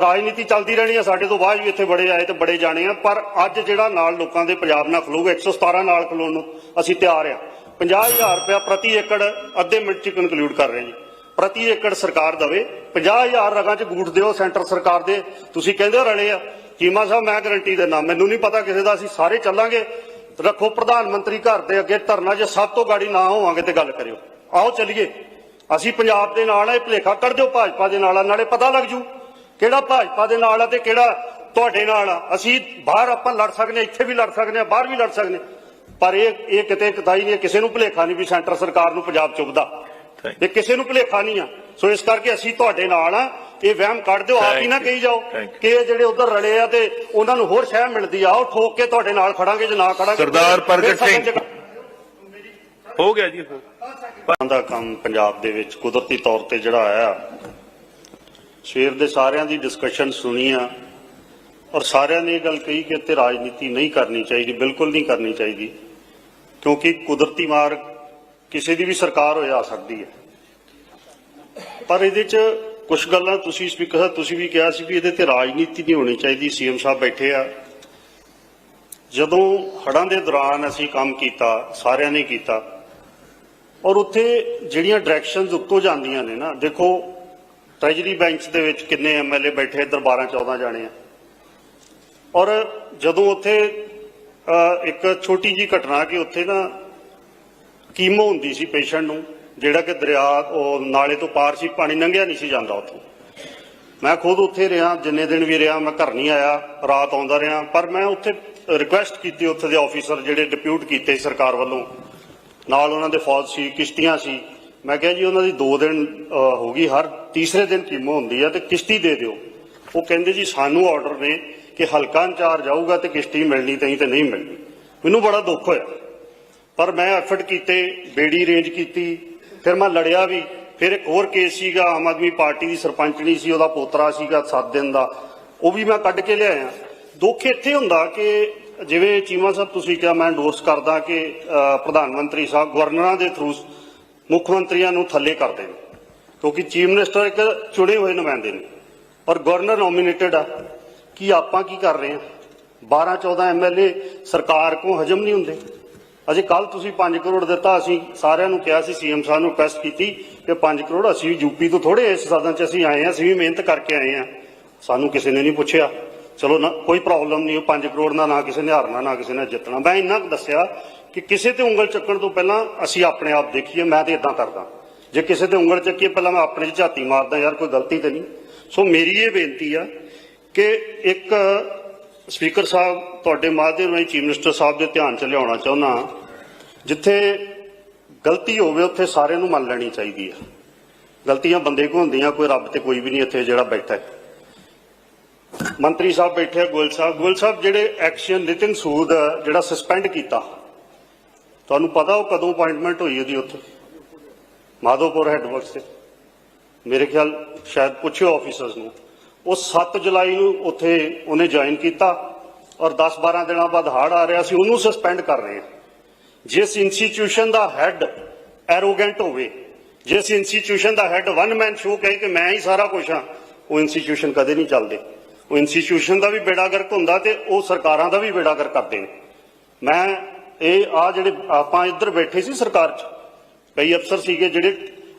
ਰਾਜਨੀਤੀ ਚੱਲਦੀ ਰਹਿਣੀ ਆ, ਸਾਡੇ ਤੋਂ ਬਾਅਦ ਵੀ ਇੱਥੇ ਬੜੇ ਆਏ ਤੇ ਬੜੇ ਜਾਣੇ ਆ, ਪਰ ਅੱਜ ਜਿਹੜਾ ਨਾਲ ਲੋਕਾਂ ਦੇ ਪੰਜਾਬ ਨਾਲ ਖਲੋਗਾ 117 ਨਾਲ ਖਲੋਣ ਨੂੰ ਅਸੀਂ ਤਿਆਰ ਆ। 50000 ਰੁਪਇਆ ਪ੍ਰਤੀ ਏਕੜ ਅੱਧੇ ਮਿੰਟ ਚ ਕਨਕਲੂਡ ਕਰ ਰਹੇ ਜੀ। ਪ੍ਰਤੀ ਏਕੜ ਸਰਕਾਰ ਦਵੇ। 50000 ਰਗਾਂ ਚ ਗੂਠ ਦਿਓ ਸੈਂਟਰ ਸਰਕਾਰ ਦੇ। ਤੁਸੀਂ ਕਹਿੰਦੇ ਹੋ ਰਲੇ ਆ। ਚੀਮਾ ਸਾਹਿਬ, ਮੈਂ ਗਰੰਟੀ ਦਿੰਦਾ, ਮੈਨੂੰ ਨਹੀਂ ਪਤਾ ਕਿਸੇ ਦਾ, ਅਸੀਂ ਸਾਰੇ ਚੱਲਾਂਗੇ। ਰੱਖੋ ਪ੍ਰਧਾਨ ਮੰਤਰੀ ਘਰ ਦੇ ਅੱਗੇ ਧਰਨਾ, ਜੇ ਸਭ ਤੋਂ ਗਾੜੀ ਨਾ ਹੋਵਾਂਗੇ ਤੇ ਗੱਲ ਕਰਿਓ। ਆਓ, ਚੱਲੀਏ। ਅਸੀਂ ਪੰਜਾਬ ਦੇ ਨਾਲ ਆ ਇਹ ਭਲੇਖਾ ਕੱਢ ਦਿਓ ਭਾਜਪਾ ਦੇ ਨਾਲ ਆ ਨਾਲੇ ਪਤਾ ਲੱਗ ਜੂ ਕਿਹੜਾ ਭਾਜਪਾ ਦੇ ਨਾਲ ਆ ਤੇ ਕਿਹੜਾ ਤੁਹਾਡੇ ਨਾਲ ਆ ਅਸੀਂ ਬਾਹਰ ਆਪਾਂ ਲੜ ਸਕਦੇ ਇੱਥੇ ਵੀ ਲੜ ਸਕਦੇ ਹਾਂ ਬਾਹਰ ਵੀ ਲੜ ਸਕਦੇ ਪਰ ਇਹ ਇਹ ਕਿਤੇ ਕਦਾਈ ਨਹੀਂ ਕਿਸੇ ਨੂੰ ਭਲੇਖਾ ਨਹੀਂ ਵੀ ਸੈਂਟਰ ਸਰਕਾਰ ਨੂੰ ਪੰਜਾਬ ਚੁੱਭਦਾ ਇਹ ਕਿਸੇ ਨੂੰ ਭਲੇਖਾ ਨਹੀਂ ਆ ਸੋ ਇਸ ਕਰਕੇ ਅਸੀਂ ਤੁਹਾਡੇ ਨਾਲ ਆ ਇਹ ਵਹਿਮ ਕੱਢ ਦਿਓ ਆਪ ਹੀ ਨਾ. ਕਹੀ ਜਾਓ. ਕਿ ਇਹ ਜਿਹੜੇ ਉਧਰ ਰਲੇ ਆ ਤੇ ਉਹਨਾਂ ਨੂੰ ਹੋਰ ਸ਼ਹਿ ਮਿਲਦੀ ਆ ਉਹ ਠੋਕ ਕੇ ਤੁਹਾਡੇ ਨਾਲ ਖੜਾਂਗੇ ਜੇ ਨਾ ਖੜਾਂਗੇ ਸਰਦਾਰ ਪ੍ਰਗਟ ਸਿੰਘ। ਹੋ ਗਿਆ ਜੀ ਹੋ ਦਾ ਕੰਮ ਪੰਜਾਬ ਦੇ ਵਿੱਚ ਕੁਦਰਤੀ ਤੌਰ ਤੇ ਜਿਹੜਾ ਆਇਆ ਸਵੇਰ ਦੇ ਸਾਰਿਆਂ ਦੀ ਡਿਸਕਸ਼ਨ ਸੁਣੀ ਆ ਔਰ ਸਾਰਿਆਂ ਨੇ ਇਹ ਗੱਲ ਕਹੀ ਕਿ ਇੱਥੇ ਰਾਜਨੀਤੀ ਨਹੀਂ ਕਰਨੀ ਚਾਹੀਦੀ, ਬਿਲਕੁਲ ਨਹੀਂ ਕਰਨੀ ਚਾਹੀਦੀ, ਕਿਉਂਕਿ ਕੁਦਰਤੀ ਮਾਰ ਕਿਸੇ ਦੀ ਵੀ ਸਰਕਾਰ ਹੋ ਜਾ ਸਕਦੀ ਹੈ। ਪਰ ਇਹਦੇ 'ਚ ਕੁਝ ਗੱਲਾਂ ਤੁਸੀਂ ਸਪੀਕਰ ਸਾਹਿਬ, ਤੁਸੀਂ ਵੀ ਕਿਹਾ ਸੀ ਵੀ ਇਹਦੇ ਤੇ ਰਾਜਨੀਤੀ ਨਹੀਂ ਹੋਣੀ ਚਾਹੀਦੀ, ਸੀਐਮ ਸਾਹਿਬ ਬੈਠੇ ਆ। ਜਦੋਂ ਹੜਾਂ ਦੇ ਦੌਰਾਨ ਅਸੀਂ ਕੰਮ ਕੀਤਾ, ਸਾਰਿਆਂ ਨੇ ਕੀਤਾ ਔਰ ਉੱਥੇ ਜਿਹੜੀਆਂ ਡਾਇਰੈਕਸ਼ਨਸ ਉੱਤੋਂ ਜਾਂਦੀਆਂ ਨੇ ਨਾ, ਦੇਖੋ ਟ੍ਰੈਜਰੀ ਬੈਂਚ ਦੇ ਵਿੱਚ ਕਿੰਨੇ ਐਮਐਲਏ ਬੈਠੇ ਇੱਧਰ 12 14 ਜਾਣੇ ਆ। ਔਰ ਜਦੋਂ ਉੱਥੇ ਇੱਕ ਛੋਟੀ ਜੀ ਘਟਨਾ ਕਿ ਉੱਥੇ ਨਾ ਕੀਮੋ ਹੁੰਦੀ ਸੀ ਪੇਸ਼ੈਂਟ ਨੂੰ, ਜਿਹੜਾ ਕਿ ਦਰਿਆ, ਉਹ ਨਾਲੇ ਤੋਂ ਪਾਰ ਸੀ, ਪਾਣੀ ਲੰਘਿਆ ਨਹੀਂ ਸੀ ਜਾਂਦਾ ਉੱਥੋਂ। ਮੈਂ ਖੁਦ ਉੱਥੇ ਰਿਹਾ, ਜਿੰਨੇ ਦਿਨ ਵੀ ਰਿਹਾ, ਮੈਂ ਘਰ ਨਹੀਂ ਆਇਆ, ਰਾਤ ਆਉਂਦਾ ਰਿਹਾ, ਪਰ ਮੈਂ ਉੱਥੇ ਰਿਕੁਐਸਟ ਕੀਤੀ ਉੱਥੇ ਦੇ ਆਫੀਸਰ ਜਿਹੜੇ ਡਿਪਿਊਟ ਕੀਤੇ ਸਰਕਾਰ ਵੱਲੋਂ। ਨਾਲ ਉਹਨਾਂ ਦੇ ਫੌਜ ਸੀ, ਕਿਸ਼ਤੀਆਂ ਸੀ। ਮੈਂ ਕਿਹਾ ਜੀ, ਉਹਨਾਂ ਦੀ 2 ਦਿਨ ਹੋ ਗਈ ਹਰ, ਤੀਸਰੇ ਦਿਨ ਕੀਮੋ ਹੁੰਦੀ ਆ ਤੇ ਕਿਸ਼ਤੀ ਦੇ ਦਿਓ। ਉਹ ਕਹਿੰਦੇ ਜੀ, ਸਾਨੂੰ ਆਰਡਰ ਨੇ ਕਿ ਹਲਕਾ ਇੰਚਾਰਜ ਆਊਗਾ ਤੇ ਕਿਸ਼ਤੀ ਮਿਲਣੀ ਤਈ ਤੇ ਨਹੀਂ ਮਿਲਣੀ। ਮੈਨੂੰ ਬੜਾ ਦੁੱਖ ਹੋਇਆ। ਪਰ ਮੈਂ ਐਫਰਟ ਕੀਤੇ, ਬੇੜੀ ਰੇਂਜ ਕੀਤੀ, ਫਿਰ ਮੈਂ ਲੜਿਆ ਵੀ। ਫਿਰ ਇੱਕ ਹੋਰ ਕੇਸ ਸੀਗਾ, ਆਮ ਆਦਮੀ ਪਾਰਟੀ ਦੀ ਸਰਪੰਚਣੀ ਸੀ, ਉਹਦਾ ਪੋਤਰਾ ਸੀਗਾ 7 ਦਿਨ ਦਾ। ਉਹ ਵੀ ਮੈਂ ਕੱਢ ਕੇ ਲਿਆਇਆ। ਦੁੱਖ ਇੱਥੇ ਹੁੰਦਾ ਕਿ ਜਿਵੇਂ ਚੀਮਾ ਸਾਹਿਬ ਤੁਸੀਂ ਕਿਹਾ, ਮੈਂ endorse ਕਰਦਾ ਕਿ ਪ੍ਰਧਾਨ ਮੰਤਰੀ ਸਾਹਿਬ ਗਵਰਨਰਾਂ ਦੇ ਥਰੂ ਮੁੱਖ ਮੰਤਰੀਆਂ ਨੂੰ ਥੱਲੇ ਕਰਦੇ ਨੇ ਕਿਉਂਕਿ ਚੀਫ ਮਿਨਿਸਟਰ ਇੱਕ ਚੁਣੇ ਹੋਏ ਨੁਮਾਇੰਦੇ ਨੇ। ਔਰ ਗਵਰਨਰ ਨੋਮੀਨੇਟਡ ਆ। ਕੀ ਆਪਾਂ ਕੀ ਕਰ ਰਹੇ ਹਾਂ? 12 14 ਐਮਐਲਏ ਸਰਕਾਰ ਕੋ ਹਜਮ ਨਹੀਂ ਹੁੰਦੇ। ਅਜੇ ਕੱਲ ਤੁਸੀਂ 5 ਕਰੋੜ ਦਿੱਤਾ, ਅਸੀਂ ਸਾਰਿਆਂ ਨੂੰ ਕਿਹਾ ਸੀ, ਸੀਐਮ ਸਾਹਿਬ ਨੂੰ ਰਿਕੁਐਸਟ ਕੀਤੀ ਕਿ 5 ਕਰੋੜ, ਅਸੀਂ ਵੀ ਯੂਪੀ ਤੋਂ ਥੋੜੇ ਇਸ ਸਦਨ 'ਚ ਅਸੀਂ ਆਏ ਹਾਂ, ਅਸੀਂ ਵੀ ਮਿਹਨਤ ਕਰਕੇ ਆਏ ਹਾਂ। ਸਾਨੂੰ ਕਿਸੇ ਨੇ ਨਹੀਂ ਪੁੱਛਿਆ। ਚਲੋ ਨਾ, ਕੋਈ ਪ੍ਰੋਬਲਮ ਨਹੀਂ ਉਹ 5 ਕਰੋੜ ਨਾਲ ਨਾ ਕਿਸੇ ਨੇ ਹਾਰਨਾ, ਨਾ ਕਿਸੇ ਨੇ ਜਿੱਤਣਾ। ਮੈਂ ਇੰਨਾ ਕੁ ਦੱਸਿਆ ਕਿ ਕਿਸੇ ਤੇ ਉਂਗਲ ਚੱਕਣ ਤੋਂ ਪਹਿਲਾਂ ਅਸੀਂ ਆਪਣੇ ਆਪ ਦੇਖੀਏ, ਮੈਂ ਤੇ ਇਦਾਂ ਕਰਦਾ। ਜੇ ਕਿਸੇ ਤੇ ਉਂਗਲ ਚੱਕੀਏ, ਪਹਿਲਾਂ ਮੈਂ ਆਪਣੇ 'ਚ ਝਾਤੀ ਮਾਰਦਾ, ਯਾਰ, ਕੋਈ ਗਲਤੀ ਤੇ ਨਹੀਂ। ਸੋ ਮੇਰੀ ਇਹ ਬੇਨਤੀ ਆ ਕਿ ਇੱਕ ਸਪੀਕਰ ਸਾਹਿਬ ਤੁਹਾਡੇ ਮਾਧਿਅਮ ਰਾਹੀਂ ਚੀਫ ਮਿਨਿਸਟਰ ਸਾਹਿਬ ਦੇ ਧਿਆਨ 'ਚ ਲਿਆਉਣਾ ਚਾਹੁੰਦਾ ਜਿੱਥੇ ਗਲਤੀ ਹੋਵੇ, ਉੱਥੇ ਸਾਰਿਆਂ ਨੂੰ ਮੰਨ ਲੈਣੀ ਚਾਹੀਦੀ ਹੈ ਗਲਤੀਆਂ ਬੰਦੇ ਕੋ ਹੁੰਦੀਆਂ, ਕੋਈ ਰੱਬ ਤੇ ਕੋਈ ਵੀ ਨਹੀਂ ਇੱਥੇ ਜਿਹੜਾ ਬੈਠਾ ਹੈ। ਮੰਤਰੀ ਸਾਹਿਬ ਬੈਠੇ ਆ, ਗੋਇਲ ਸਾਹਿਬ। ਗੋਇਲ ਸਾਹਿਬ, ਜਿਹੜੇ ਐਕਸ਼ਨ ਨਿਤਿਨ ਸੂਦ ਜਿਹੜਾ ਸਸਪੈਂਡ ਕੀਤਾ, ਤੁਹਾਨੂੰ ਪਤਾ ਉਹ ਕਦੋਂ ਅਪਾਇੰਟਮੈਂਟ ਹੋਈ ਉਹਦੀ ਉੱਥੇ? ਮਾਧੋਪੁਰ ਹੈੱਡਵਰਕਸ ਤੇ। ਮੇਰੇ ਖਿਆਲ ਸ਼ਾਇਦ ਪੁੱਛਿਓ ਆਫੀਸਰਸ ਨੂੰ। ਉਹ 7 ਜੁਲਾਈ ਨੂੰ ਉੱਥੇ ਉਹਨੇ ਜੁਆਇਨ ਕੀਤਾ ਔਰ 10-12 ਦਿਨਾਂ ਬਾਅਦ ਹਾੜ ਆ ਰਿਹਾ ਸੀ, ਉਹਨੂੰ ਸਸਪੈਂਡ ਕਰ ਰਹੇ ਹਾਂ ਜਿਸ ਇੰਸਟੀਚਿਊਸ਼ਨ ਦਾ ਹੈੱਡ ਐਰੋਗੈਂਟ ਹੋਵੇ, ਜਿਸ ਇੰਸਟੀਚਿਊਸ਼ਨ ਦਾ ਹੈੱਡ ਵਨ ਮੈਨ ਸ਼ੋ ਕਹੇ ਕਿ ਮੈਂ ਹੀ ਸਾਰਾ ਕੁਝ ਹਾਂ ਉਹ ਇੰਸਟੀਚਿਊਸ਼ਨ ਕਦੇ ਨਹੀਂ ਚੱਲਦੇ। ਉਹ ਇੰਸਟੀਚਿਊਸ਼ਨ ਦਾ ਵੀ ਬੇੜਾ ਗਰਕ ਹੁੰਦਾ ਤੇ ਉਹ ਸਰਕਾਰਾਂ ਦਾ ਵੀ ਬੇੜਾ ਗਰਕ ਕਰਦੇ ਨੇ। ਮੈਂ ਇਹ ਆ ਜਿਹੜੇ ਆਪਾਂ ਇੱਧਰ ਬੈਠੇ ਸੀ ਸਰਕਾਰ 'ਚ ਕਈ ਅਫਸਰ ਸੀਗੇ ਜਿਹੜੇ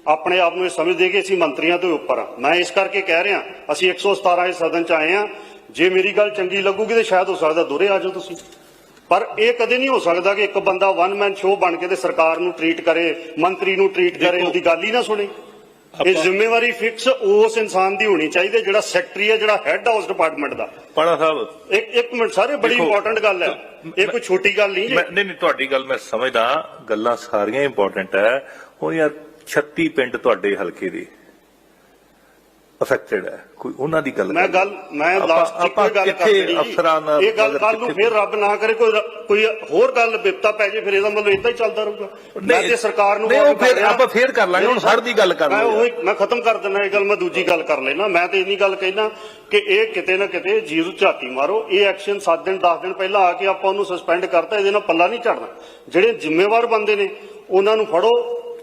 ਆਪਣੇ ਆਪ ਨੂੰ ਇਹ ਸਮਝਦੇ ਕਿ ਅਸੀਂ ਮੰਤਰੀਆਂ ਤੋਂ ਉੱਪਰ ਆ ਮੈਂ ਇਸ ਕਰਕੇ ਕਹਿ ਰਿਹਾ ਅਸੀਂ 117 ਇਸ ਸਦਨ 'ਚ ਆਏ ਆ ਜੇ ਮੇਰੀ ਗੱਲ ਚੰਗੀ ਲੱਗੂਗੀ ਤੇ ਸ਼ਾਇਦ ਹੋ ਸਕਦਾ ਦੁਰੇ ਆ ਜਾਓ ਤੁਸੀਂ। ਪਰ ਇਹ ਕਦੇ ਨਹੀਂ ਹੋ ਸਕਦਾ ਕਿ ਇੱਕ ਬੰਦਾ ਵਨ ਮੈਨ ਸ਼ੋਅ ਬਣ ਕੇ ਤੇ ਸਰਕਾਰ ਨੂੰ ਟਰੀਟ ਕਰੇ ਮੰਤਰੀ ਨੂੰ ਟਰੀਟ ਕਰੇ ਉਹਦੀ ਗੱਲ ਹੀ ਨਾ ਸੁਣੇ। ਇਹ ਜ਼ਿੰਮੇਵਾਰੀ ਫਿਕਸ ਉਸ ਇਨਸਾਨ ਦੀ ਹੋਣੀ ਚਾਹੀਦੀ ਜਿਹੜਾ ਸੈਕਟਰੀ ਹੈ ਜਿਹੜਾ ਹੈੱਡ ਆ ਉਸ ਡਿਪਾਰਟਮੈਂਟ ਦਾ। ਪਾਣਾ ਸਾਹਿਬ ਇੱਕ ਇੱਕ ਮਿੰਟ ਸਾਰੇ ਬੜੀ ਇੰਪੋਰਟੈਂਟ ਗੱਲ ਹੈ। ਇਹ ਕੋਈ ਛੋਟੀ ਗੱਲ ਨਹੀਂ ਨਹੀਂ ਨਹੀਂ ਤੁਹਾਡੀ ਗੱਲ ਮੈਂ ਸਮਝਦਾ ਗੱਲਾਂ ਸਾਰੀਆਂ ਇੰਪੋਰਟੈਂਟ ਹੈ। ਉਹ ਯਾਰ 36 ਪਿੰਡ ਤੁਹਾਡੇ ਹਲਕੇ ਦੇ। ਅਫੈਕਟਡ ਹੈ। ਕੋਈ ਉਹਨਾਂ ਦੀ ਗੱਲ ਮੈਂ ਗੱਲ ਮੈਂ ਲਾਸਟ ਕੋਈ ਗੱਲ ਕਰ ਜੀ। ਅਫਸਰਾਂ ਨਾਲ ਇਹ ਗੱਲ ਕੱਲ ਨੂੰ ਫੇਰ ਰੱਬ ਨਾ ਕਰੇ ਕੋਈ ਕੋਈ ਹੋਰ ਗੱਲ ਵਿਪਤਾ ਪੈ ਜੇ ਫਿਰ ਇਹਦਾ ਮਤਲਬ ਇਦਾਂ ਹੀ ਚੱਲਦਾ ਰਹੂਗਾ। ਮੈਂ ਤੇ ਸਰਕਾਰ ਨੂੰ ਨਹੀਂ, ਉਹ ਫਿਰ ਰਿਹਾ। ਆਪਾਂ ਫੇਰ ਕਰ ਲਾਂਗੇ, ਹੁਣ ਹਰ ਦੀ ਗੱਲ ਕਰ ਮੈਂ ਲਓ। ਉਹੀ ਮੈਂ ਖਤਮ ਕਰ ਦਿੰਦਾ ਇਹ ਗੱਲ ਮੈਂ ਦੂਜੀ ਗੱਲ ਕਰ ਲੈਣਾ ਮੈਂ ਤੇ ਇੰਨੀ ਗੱਲ ਕਹਿਣਾ ਕਿ ਇਹ ਕਿਤੇ ਨਾ ਕਿਤੇ ਜੀਰੋ ਝਾਤੀ ਮਾਰੋ। ਇਹ ਐਕਸ਼ਨ 7 ਦਿਨ 10 ਦਿਨ ਪਹਿਲਾਂ ਆ ਕੇ ਆਪਾਂ ਉਹਨੂੰ ਸਸਪੈਂਡ ਕਰਤਾ ਇਹਦੇ ਨਾਲ ਪੱਲਾ ਨਹੀਂ ਝੜਨਾ। ਜਿਹੜੇ ਜ਼ਿੰਮੇਵਾਰ ਬੰਦੇ ਨੇ ਉਹਨਾਂ ਨੂੰ ਫੜੋ।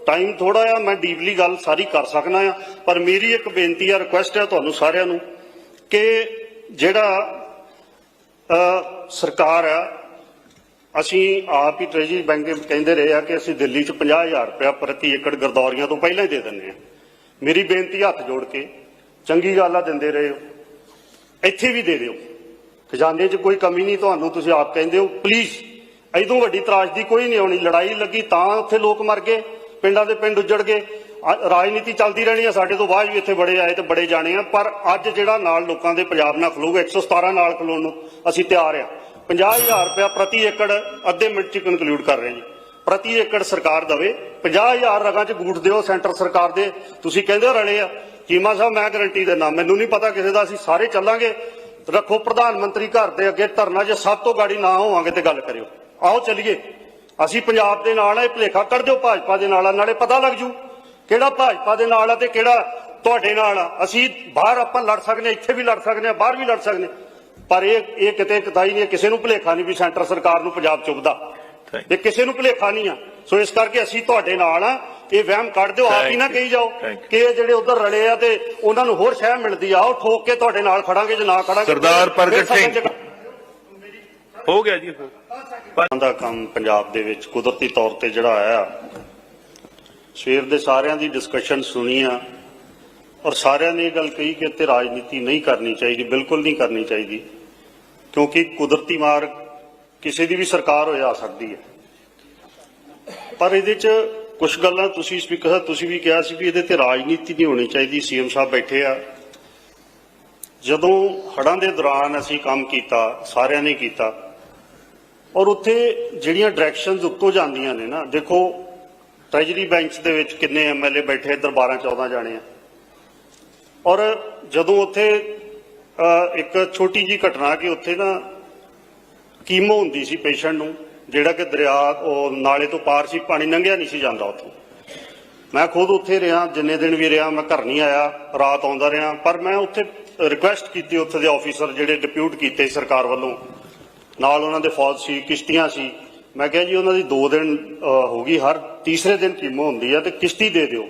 ਟਾਈਮ ਥੋੜਾ ਆ ਮੈਂ ਡੀਪਲੀ ਗੱਲ ਸਾਰੀ ਕਰ ਸਕਣਾ ਆ ਪਰ ਮੇਰੀ ਇੱਕ ਬੇਨਤੀ ਆ ਰਿਕੁਐਸਟ ਆ ਤੁਹਾਨੂੰ ਸਾਰਿਆਂ ਨੂੰ ਕਿ ਜਿਹੜਾ ਸਰਕਾਰ ਆ, ਅਸੀਂ ਆਪ ਹੀ ਟ੍ਰੈਜਰੀ ਬੈਂਕ ਕਹਿੰਦੇ ਰਹੇ ਆ ਕਿ ਅਸੀਂ ਦਿੱਲੀ 'ਚ 50000 ਰੁਪਇਆ ਪ੍ਰਤੀ ਏਕੜ ਗਰਦੌਰੀਆਂ ਤੋਂ ਪਹਿਲਾਂ ਹੀ ਦੇ ਦਿੰਦੇ ਆ ਮੇਰੀ ਬੇਨਤੀ ਹੱਥ ਜੋੜ ਕੇ, ਚੰਗੀ ਗੱਲ ਆ, ਦਿੰਦੇ ਰਹੇ ਹੋ। ਇੱਥੇ ਵੀ ਦੇ ਦਿਓ। ਖਜ਼ਾਨੇ 'ਚ ਕੋਈ ਕਮੀ ਨਹੀਂ, ਤੁਹਾਨੂੰ ਤੁਸੀਂ ਆਪ ਕਹਿੰਦੇ ਹੋ ਪਲੀਜ਼ ਐਦੋਂ ਵੱਡੀ ਤਰਾਸ਼ਦੀ ਕੋਈ ਨਹੀਂ ਆਉਣੀ, ਲੜਾਈ ਲੱਗੀ ਤਾਂ ਉੱਥੇ ਲੋਕ ਮਰ ਗਏ। ਪਿੰਡਾਂ ਦੇ ਪਿੰਡ ਉੱਜੜ ਗਏ। ਰਾਜਨੀਤੀ ਚੱਲਦੀ ਰਹਿਣੀ ਆ, ਸਾਡੇ ਤੋਂ ਬਾਅਦ ਵੀ ਇੱਥੇ ਬੜੇ ਆਏ ਤੇ ਬੜੇ ਜਾਣੇ ਆ, ਪਰ ਅੱਜ ਜਿਹੜਾ ਨਾਲ ਲੋਕਾਂ ਦੇ ਪੰਜਾਬ ਨਾਲ ਖਲੋਗਾ 117 ਨਾਲ ਖਲੋਣ ਨੂੰ ਅਸੀਂ ਤਿਆਰ ਆ। 50000 ਰੁਪਇਆ ਪ੍ਰਤੀ ਏਕੜ ਅੱਧੇ ਮਿੰਟ ਚ ਕਨਕਲੂਡ ਕਰ ਰਹੇ ਜੀ। ਪ੍ਰਤੀ ਏਕੜ ਸਰਕਾਰ ਦਵੇ। 50000 ਰਗਾਂ ਚ ਗੂਠ ਦਿਓ ਸੈਂਟਰ ਸਰਕਾਰ ਦੇ। ਤੁਸੀਂ ਕਹਿੰਦੇ ਹੋ ਰਲੇ ਆ। ਚੀਮਾ ਸਾਹਿਬ, ਮੈਂ ਗਰੰਟੀ ਦਿੰਦਾ, ਮੈਨੂੰ ਨਹੀਂ ਪਤਾ ਕਿਸੇ ਦਾ, ਅਸੀਂ ਸਾਰੇ ਚੱਲਾਂਗੇ। ਰੱਖੋ ਪ੍ਰਧਾਨ ਮੰਤਰੀ ਘਰ ਦੇ ਅੱਗੇ ਧਰਨਾ, ਜੇ ਸਭ ਤੋਂ ਗਾੜੀ ਨਾ ਹੋਵਾਂਗੇ ਤੇ ਗੱਲ ਕਰਿਓ। ਆਓ, ਚੱਲੀਏ। ਅਸੀਂ ਪੰਜਾਬ ਦੇ ਨਾਲ ਆ ਇਹ ਭਲੇਖਾ ਕੱਢ ਦਿਓ ਭਾਜਪਾ ਦੇ ਨਾਲ ਆ ਨਾਲੇ ਪਤਾ ਲੱਗ ਜੂ ਕਿਹੜਾ ਭਾਜਪਾ ਦੇ ਨਾਲ ਆ ਤੇ ਕਿਹੜਾ ਤੁਹਾਡੇ ਨਾਲ ਆ ਅਸੀਂ ਬਾਹਰ ਆਪਾਂ ਲੜ ਸਕਦੇ ਇੱਥੇ ਵੀ ਲੜ ਸਕਦੇ ਹਾਂ ਬਾਹਰ ਵੀ ਲੜ ਸਕਦੇ ਪਰ ਇਹ ਇਹ ਕਿਤੇ ਕਦਾਈ ਨਹੀਂ ਕਿਸੇ ਨੂੰ ਭਲੇਖਾ ਨਹੀਂ ਵੀ ਸੈਂਟਰ ਸਰਕਾਰ ਨੂੰ ਪੰਜਾਬ ਚੁੱਕਦਾ ਇਹ ਕਿਸੇ ਨੂੰ ਭਲੇਖਾ ਨਹੀਂ ਆ ਸੋ ਇਸ ਕਰਕੇ ਅਸੀਂ ਤੁਹਾਡੇ ਨਾਲ ਆ ਇਹ ਵਹਿਮ ਕੱਢ ਦਿਓ ਆਪ ਹੀ ਨਾ. ਕਹੀ ਜਾਓ. ਕਿ ਇਹ ਜਿਹੜੇ ਉਧਰ ਰਲੇ ਆ ਤੇ ਉਹਨਾਂ ਨੂੰ ਹੋਰ ਸ਼ਹਿ ਮਿਲਦੀ ਆ ਉਹ ਠੋਕ ਕੇ ਤੁਹਾਡੇ ਨਾਲ ਖੜਾਂਗੇ ਜੇ ਨਾ ਖੜਾਂਗੇ ਸਰਦਾਰ ਪ੍ਰਗਟ ਸਿੰਘ। ਹੋ ਗਿਆ ਜੀ। ਦਾ ਕੰਮ ਪੰਜਾਬ ਦੇ ਵਿੱਚ ਕੁਦਰਤੀ ਤੌਰ ਤੇ ਜਿਹੜਾ ਆਇਆ। ਸਵੇਰ ਦੇ ਸਾਰਿਆਂ ਦੀ ਡਿਸਕਸ਼ਨ ਸੁਣੀ ਆ ਔਰ ਸਾਰਿਆਂ ਨੇ ਇਹ ਗੱਲ ਕਹੀ ਕਿ ਇੱਥੇ ਰਾਜਨੀਤੀ ਨਹੀਂ ਕਰਨੀ ਚਾਹੀਦੀ, ਬਿਲਕੁਲ ਨਹੀਂ ਕਰਨੀ ਚਾਹੀਦੀ, ਕਿਉਂਕਿ ਕੁਦਰਤੀ ਮਾਰ ਕਿਸੇ ਦੀ ਵੀ ਸਰਕਾਰ ਹੋ ਜਾ ਸਕਦੀ ਹੈ। ਪਰ ਇਹਦੇ 'ਚ ਕੁਝ ਗੱਲਾਂ ਤੁਸੀਂ ਸਪੀਕਰ ਸਾਹਿਬ, ਤੁਸੀਂ ਵੀ ਕਿਹਾ ਸੀ ਵੀ ਇਹਦੇ ਤੇ ਰਾਜਨੀਤੀ ਨਹੀਂ ਹੋਣੀ ਚਾਹੀਦੀ, ਸੀਐਮ ਸਾਹਿਬ ਬੈਠੇ ਆ। ਜਦੋਂ ਹੜਾਂ ਦੇ ਦੌਰਾਨ ਅਸੀਂ ਕੰਮ ਕੀਤਾ, ਸਾਰਿਆਂ ਨੇ ਕੀਤਾ ਔਰ ਉੱਥੇ ਜਿਹੜੀਆਂ ਡਾਇਰੈਕਸ਼ਨਸ ਉੱਤੋਂ ਜਾਂਦੀਆਂ ਨੇ ਨਾ, ਦੇਖੋ ਟ੍ਰੈਜਰੀ ਬੈਂਚ ਦੇ ਵਿੱਚ ਕਿੰਨੇ ਐਮਐਲਏ ਬੈਠੇ, ਇੱਧਰ 12 14 ਜਾਣੇ ਆ। ਔਰ ਜਦੋਂ ਉੱਥੇ ਇੱਕ ਛੋਟੀ ਜੀ ਘਟਨਾ ਕਿ ਉੱਥੇ ਨਾ ਕੀਮੋ ਹੁੰਦੀ ਸੀ ਪੇਸ਼ੈਂਟ ਨੂੰ, ਜਿਹੜਾ ਕਿ ਦਰਿਆ, ਉਹ ਨਾਲੇ ਤੋਂ ਪਾਰ ਸੀ, ਪਾਣੀ ਲੰਘਿਆ ਨਹੀਂ ਸੀ ਜਾਂਦਾ ਉੱਥੋਂ। ਮੈਂ ਖੁਦ ਉੱਥੇ ਰਿਹਾ, ਜਿੰਨੇ ਦਿਨ ਵੀ ਰਿਹਾ, ਮੈਂ ਘਰ ਨਹੀਂ ਆਇਆ, ਰਾਤ ਆਉਂਦਾ ਰਿਹਾ, ਪਰ ਮੈਂ ਉੱਥੇ ਰਿਕੁਐਸਟ ਕੀਤੀ ਉੱਥੇ ਦੇ ਆਫੀਸਰ ਜਿਹੜੇ ਡਿਪਿਊਟ ਕੀਤੇ ਸਰਕਾਰ ਵੱਲੋਂ। ਨਾਲ ਉਹਨਾਂ ਦੇ ਫੌਜ ਸੀ, ਕਿਸ਼ਤੀਆਂ ਸੀ। ਮੈਂ ਕਿਹਾ ਜੀ, ਉਹਨਾਂ ਦੀ 2 ਦਿਨ ਹੋ ਗਈ ਹਰ, ਤੀਸਰੇ ਦਿਨ ਕੀਮੋ ਹੁੰਦੀ ਆ ਤੇ ਕਿਸ਼ਤੀ ਦੇ ਦਿਓ।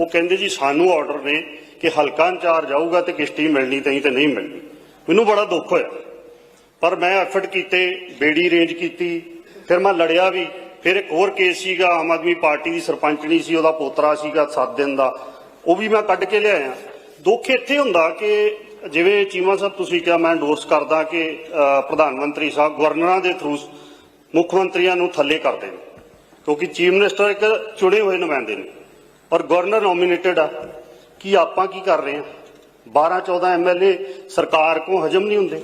ਉਹ ਕਹਿੰਦੇ ਜੀ, ਸਾਨੂੰ ਆਰਡਰ ਨੇ ਕਿ ਹਲਕਾ ਇੰਚਾਰਜ ਆਊਗਾ ਤੇ ਕਿਸ਼ਤੀ ਮਿਲਣੀ ਤੇ ਤੇ ਨਹੀਂ ਮਿਲਣੀ। ਮੈਨੂੰ ਬੜਾ ਦੁੱਖ ਹੋਇਆ। ਪਰ ਮੈਂ ਐਫਰਟ ਕੀਤੇ, ਬੇੜੀ ਰੇਂਜ ਕੀਤੀ, ਫਿਰ ਮੈਂ ਲੜਿਆ ਵੀ। ਫਿਰ ਇੱਕ ਹੋਰ ਕੇਸ ਸੀਗਾ, ਆਮ ਆਦਮੀ ਪਾਰਟੀ ਦੀ ਸਰਪੰਚਣੀ ਸੀ, ਉਹਦਾ ਪੋਤਰਾ ਸੀਗਾ 7 ਦਿਨ ਦਾ। ਉਹ ਵੀ ਮੈਂ ਕੱਢ ਕੇ ਲਿਆਇਆ। ਦੁੱਖ ਇੱਥੇ ਹੁੰਦਾ ਕਿ ਜਿਵੇਂ ਚੀਮਾ ਸਾਹਿਬ, ਤੁਸੀਂ ਕਿਹਾ ਮੈਂ endorse ਕਰਦਾ ਕਿ ਪ੍ਰਧਾਨ ਮੰਤਰੀ ਸਾਹਿਬ ਗਵਰਨਰਾਂ ਦੇ ਥਰੂ ਮੁੱਖ ਮੰਤਰੀਆਂ ਨੂੰ ਥੱਲੇ ਕਰਦੇ ਨੇ ਕਿਉਂਕਿ ਚੀਫ ਮਿਨਿਸਟਰ ਇੱਕ ਚੁਣੇ ਹੋਏ ਨੁਮਾਇੰਦੇ ਨੇ। ਔਰ ਗਵਰਨਰ ਨੋਮੀਨੇਟਡ ਆ। ਕੀ ਆਪਾਂ ਕੀ ਕਰ ਰਹੇ ਹਾਂ? 12 14 ਐਮਐਲਏ ਸਰਕਾਰ ਕੋ ਹਜਮ ਨਹੀਂ ਹੁੰਦੇ।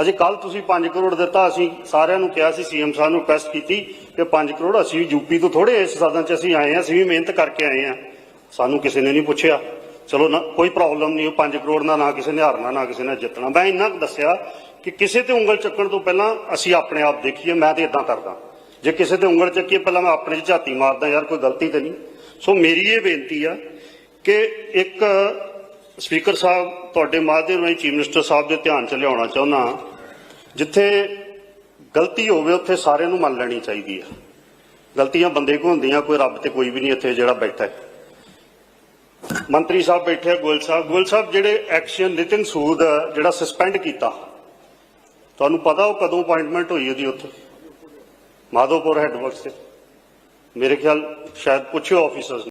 ਅਜੇ ਕੱਲ ਤੁਸੀਂ 5 ਕਰੋੜ ਦਿੱਤਾ, ਅਸੀਂ ਸਾਰਿਆਂ ਨੂੰ ਕਿਹਾ ਸੀ, ਸੀਐਮ ਸਾਹਿਬ ਨੂੰ ਰਿਕੁਐਸਟ ਕੀਤੀ ਕਿ 5 ਕਰੋੜ, ਅਸੀਂ ਵੀ ਯੂਪੀ ਤੋਂ ਥੋੜੇ ਇਸ ਸਦਨ 'ਚ ਅਸੀਂ ਆਏ ਹਾਂ, ਅਸੀਂ ਵੀ ਮਿਹਨਤ ਕਰਕੇ ਆਏ ਹਾਂ। ਸਾਨੂੰ ਕਿਸੇ ਨੇ ਨਹੀਂ ਪੁੱਛਿਆ। ਚਲੋ ਨਾ, ਕੋਈ ਪ੍ਰੋਬਲਮ ਨਹੀਂ, ਉਹ 5 ਕਰੋੜ ਨਾਲ ਨਾ ਕਿਸੇ ਨੇ ਹਾਰਨਾ, ਨਾ ਕਿਸੇ ਨੇ ਜਿੱਤਣਾ। ਮੈਂ ਇੰਨਾ ਕੁ ਦੱਸਿਆ ਕਿ ਕਿਸੇ ਤੇ ਉਂਗਲ ਚੱਕਣ ਤੋਂ ਪਹਿਲਾਂ ਅਸੀਂ ਆਪਣੇ ਆਪ ਦੇਖੀਏ, ਮੈਂ ਤੇ ਇਦਾਂ ਕਰਦਾ। ਜੇ ਕਿਸੇ ਤੇ ਉਂਗਲ ਚੱਕੀਏ, ਪਹਿਲਾਂ ਮੈਂ ਆਪਣੇ 'ਚ ਝਾਤੀ ਮਾਰਦਾ, ਯਾਰ ਕੋਈ ਗਲਤੀ ਤੇ ਨਹੀਂ। ਸੋ ਮੇਰੀ ਇਹ ਬੇਨਤੀ ਆ ਕਿ ਇੱਕ ਸਪੀਕਰ ਸਾਹਿਬ, ਤੁਹਾਡੇ ਮਾਧਿਅਮ ਰਾਹੀਂ ਚੀਫ ਮਿਨਿਸਟਰ ਸਾਹਿਬ ਦੇ ਧਿਆਨ 'ਚ ਲਿਆਉਣਾ ਚਾਹੁੰਦਾ ਜਿੱਥੇ ਗਲਤੀ ਹੋਵੇ, ਉੱਥੇ ਸਾਰਿਆਂ ਨੂੰ ਮੰਨ ਲੈਣੀ ਚਾਹੀਦੀ ਆ। ਗਲਤੀਆਂ ਬੰਦੇ ਕੋ ਹੁੰਦੀਆਂ, ਕੋਈ ਰੱਬ ਤੇ ਕੋਈ ਵੀ ਨਹੀਂ ਇੱਥੇ ਜਿਹੜਾ ਬੈਠਾ ਹੈ। ਮੰਤਰੀ ਸਾਹਿਬ ਬੈਠੇ ਆ, ਗੋਇਲ ਸਾਹਿਬ। ਗੋਇਲ ਸਾਹਿਬ, ਜਿਹੜੇ ਐਕਸ਼ਨ ਨਿਤਿਨ ਸੂਦ ਜਿਹੜਾ ਸਸਪੈਂਡ ਕੀਤਾ, ਤੁਹਾਨੂੰ ਪਤਾ ਉਹ ਕਦੋਂ ਅਪਾਇੰਟਮੈਂਟ ਹੋਈ ਉਹਦੀ ਉੱਥੇ? ਮਾਧੋਪੁਰ ਹੈੱਡਵਰਕਸ ਤੇ। ਮੇਰੇ ਖਿਆਲ, ਸ਼ਾਇਦ ਪੁੱਛਿਓ ਆਫੀਸਰਸ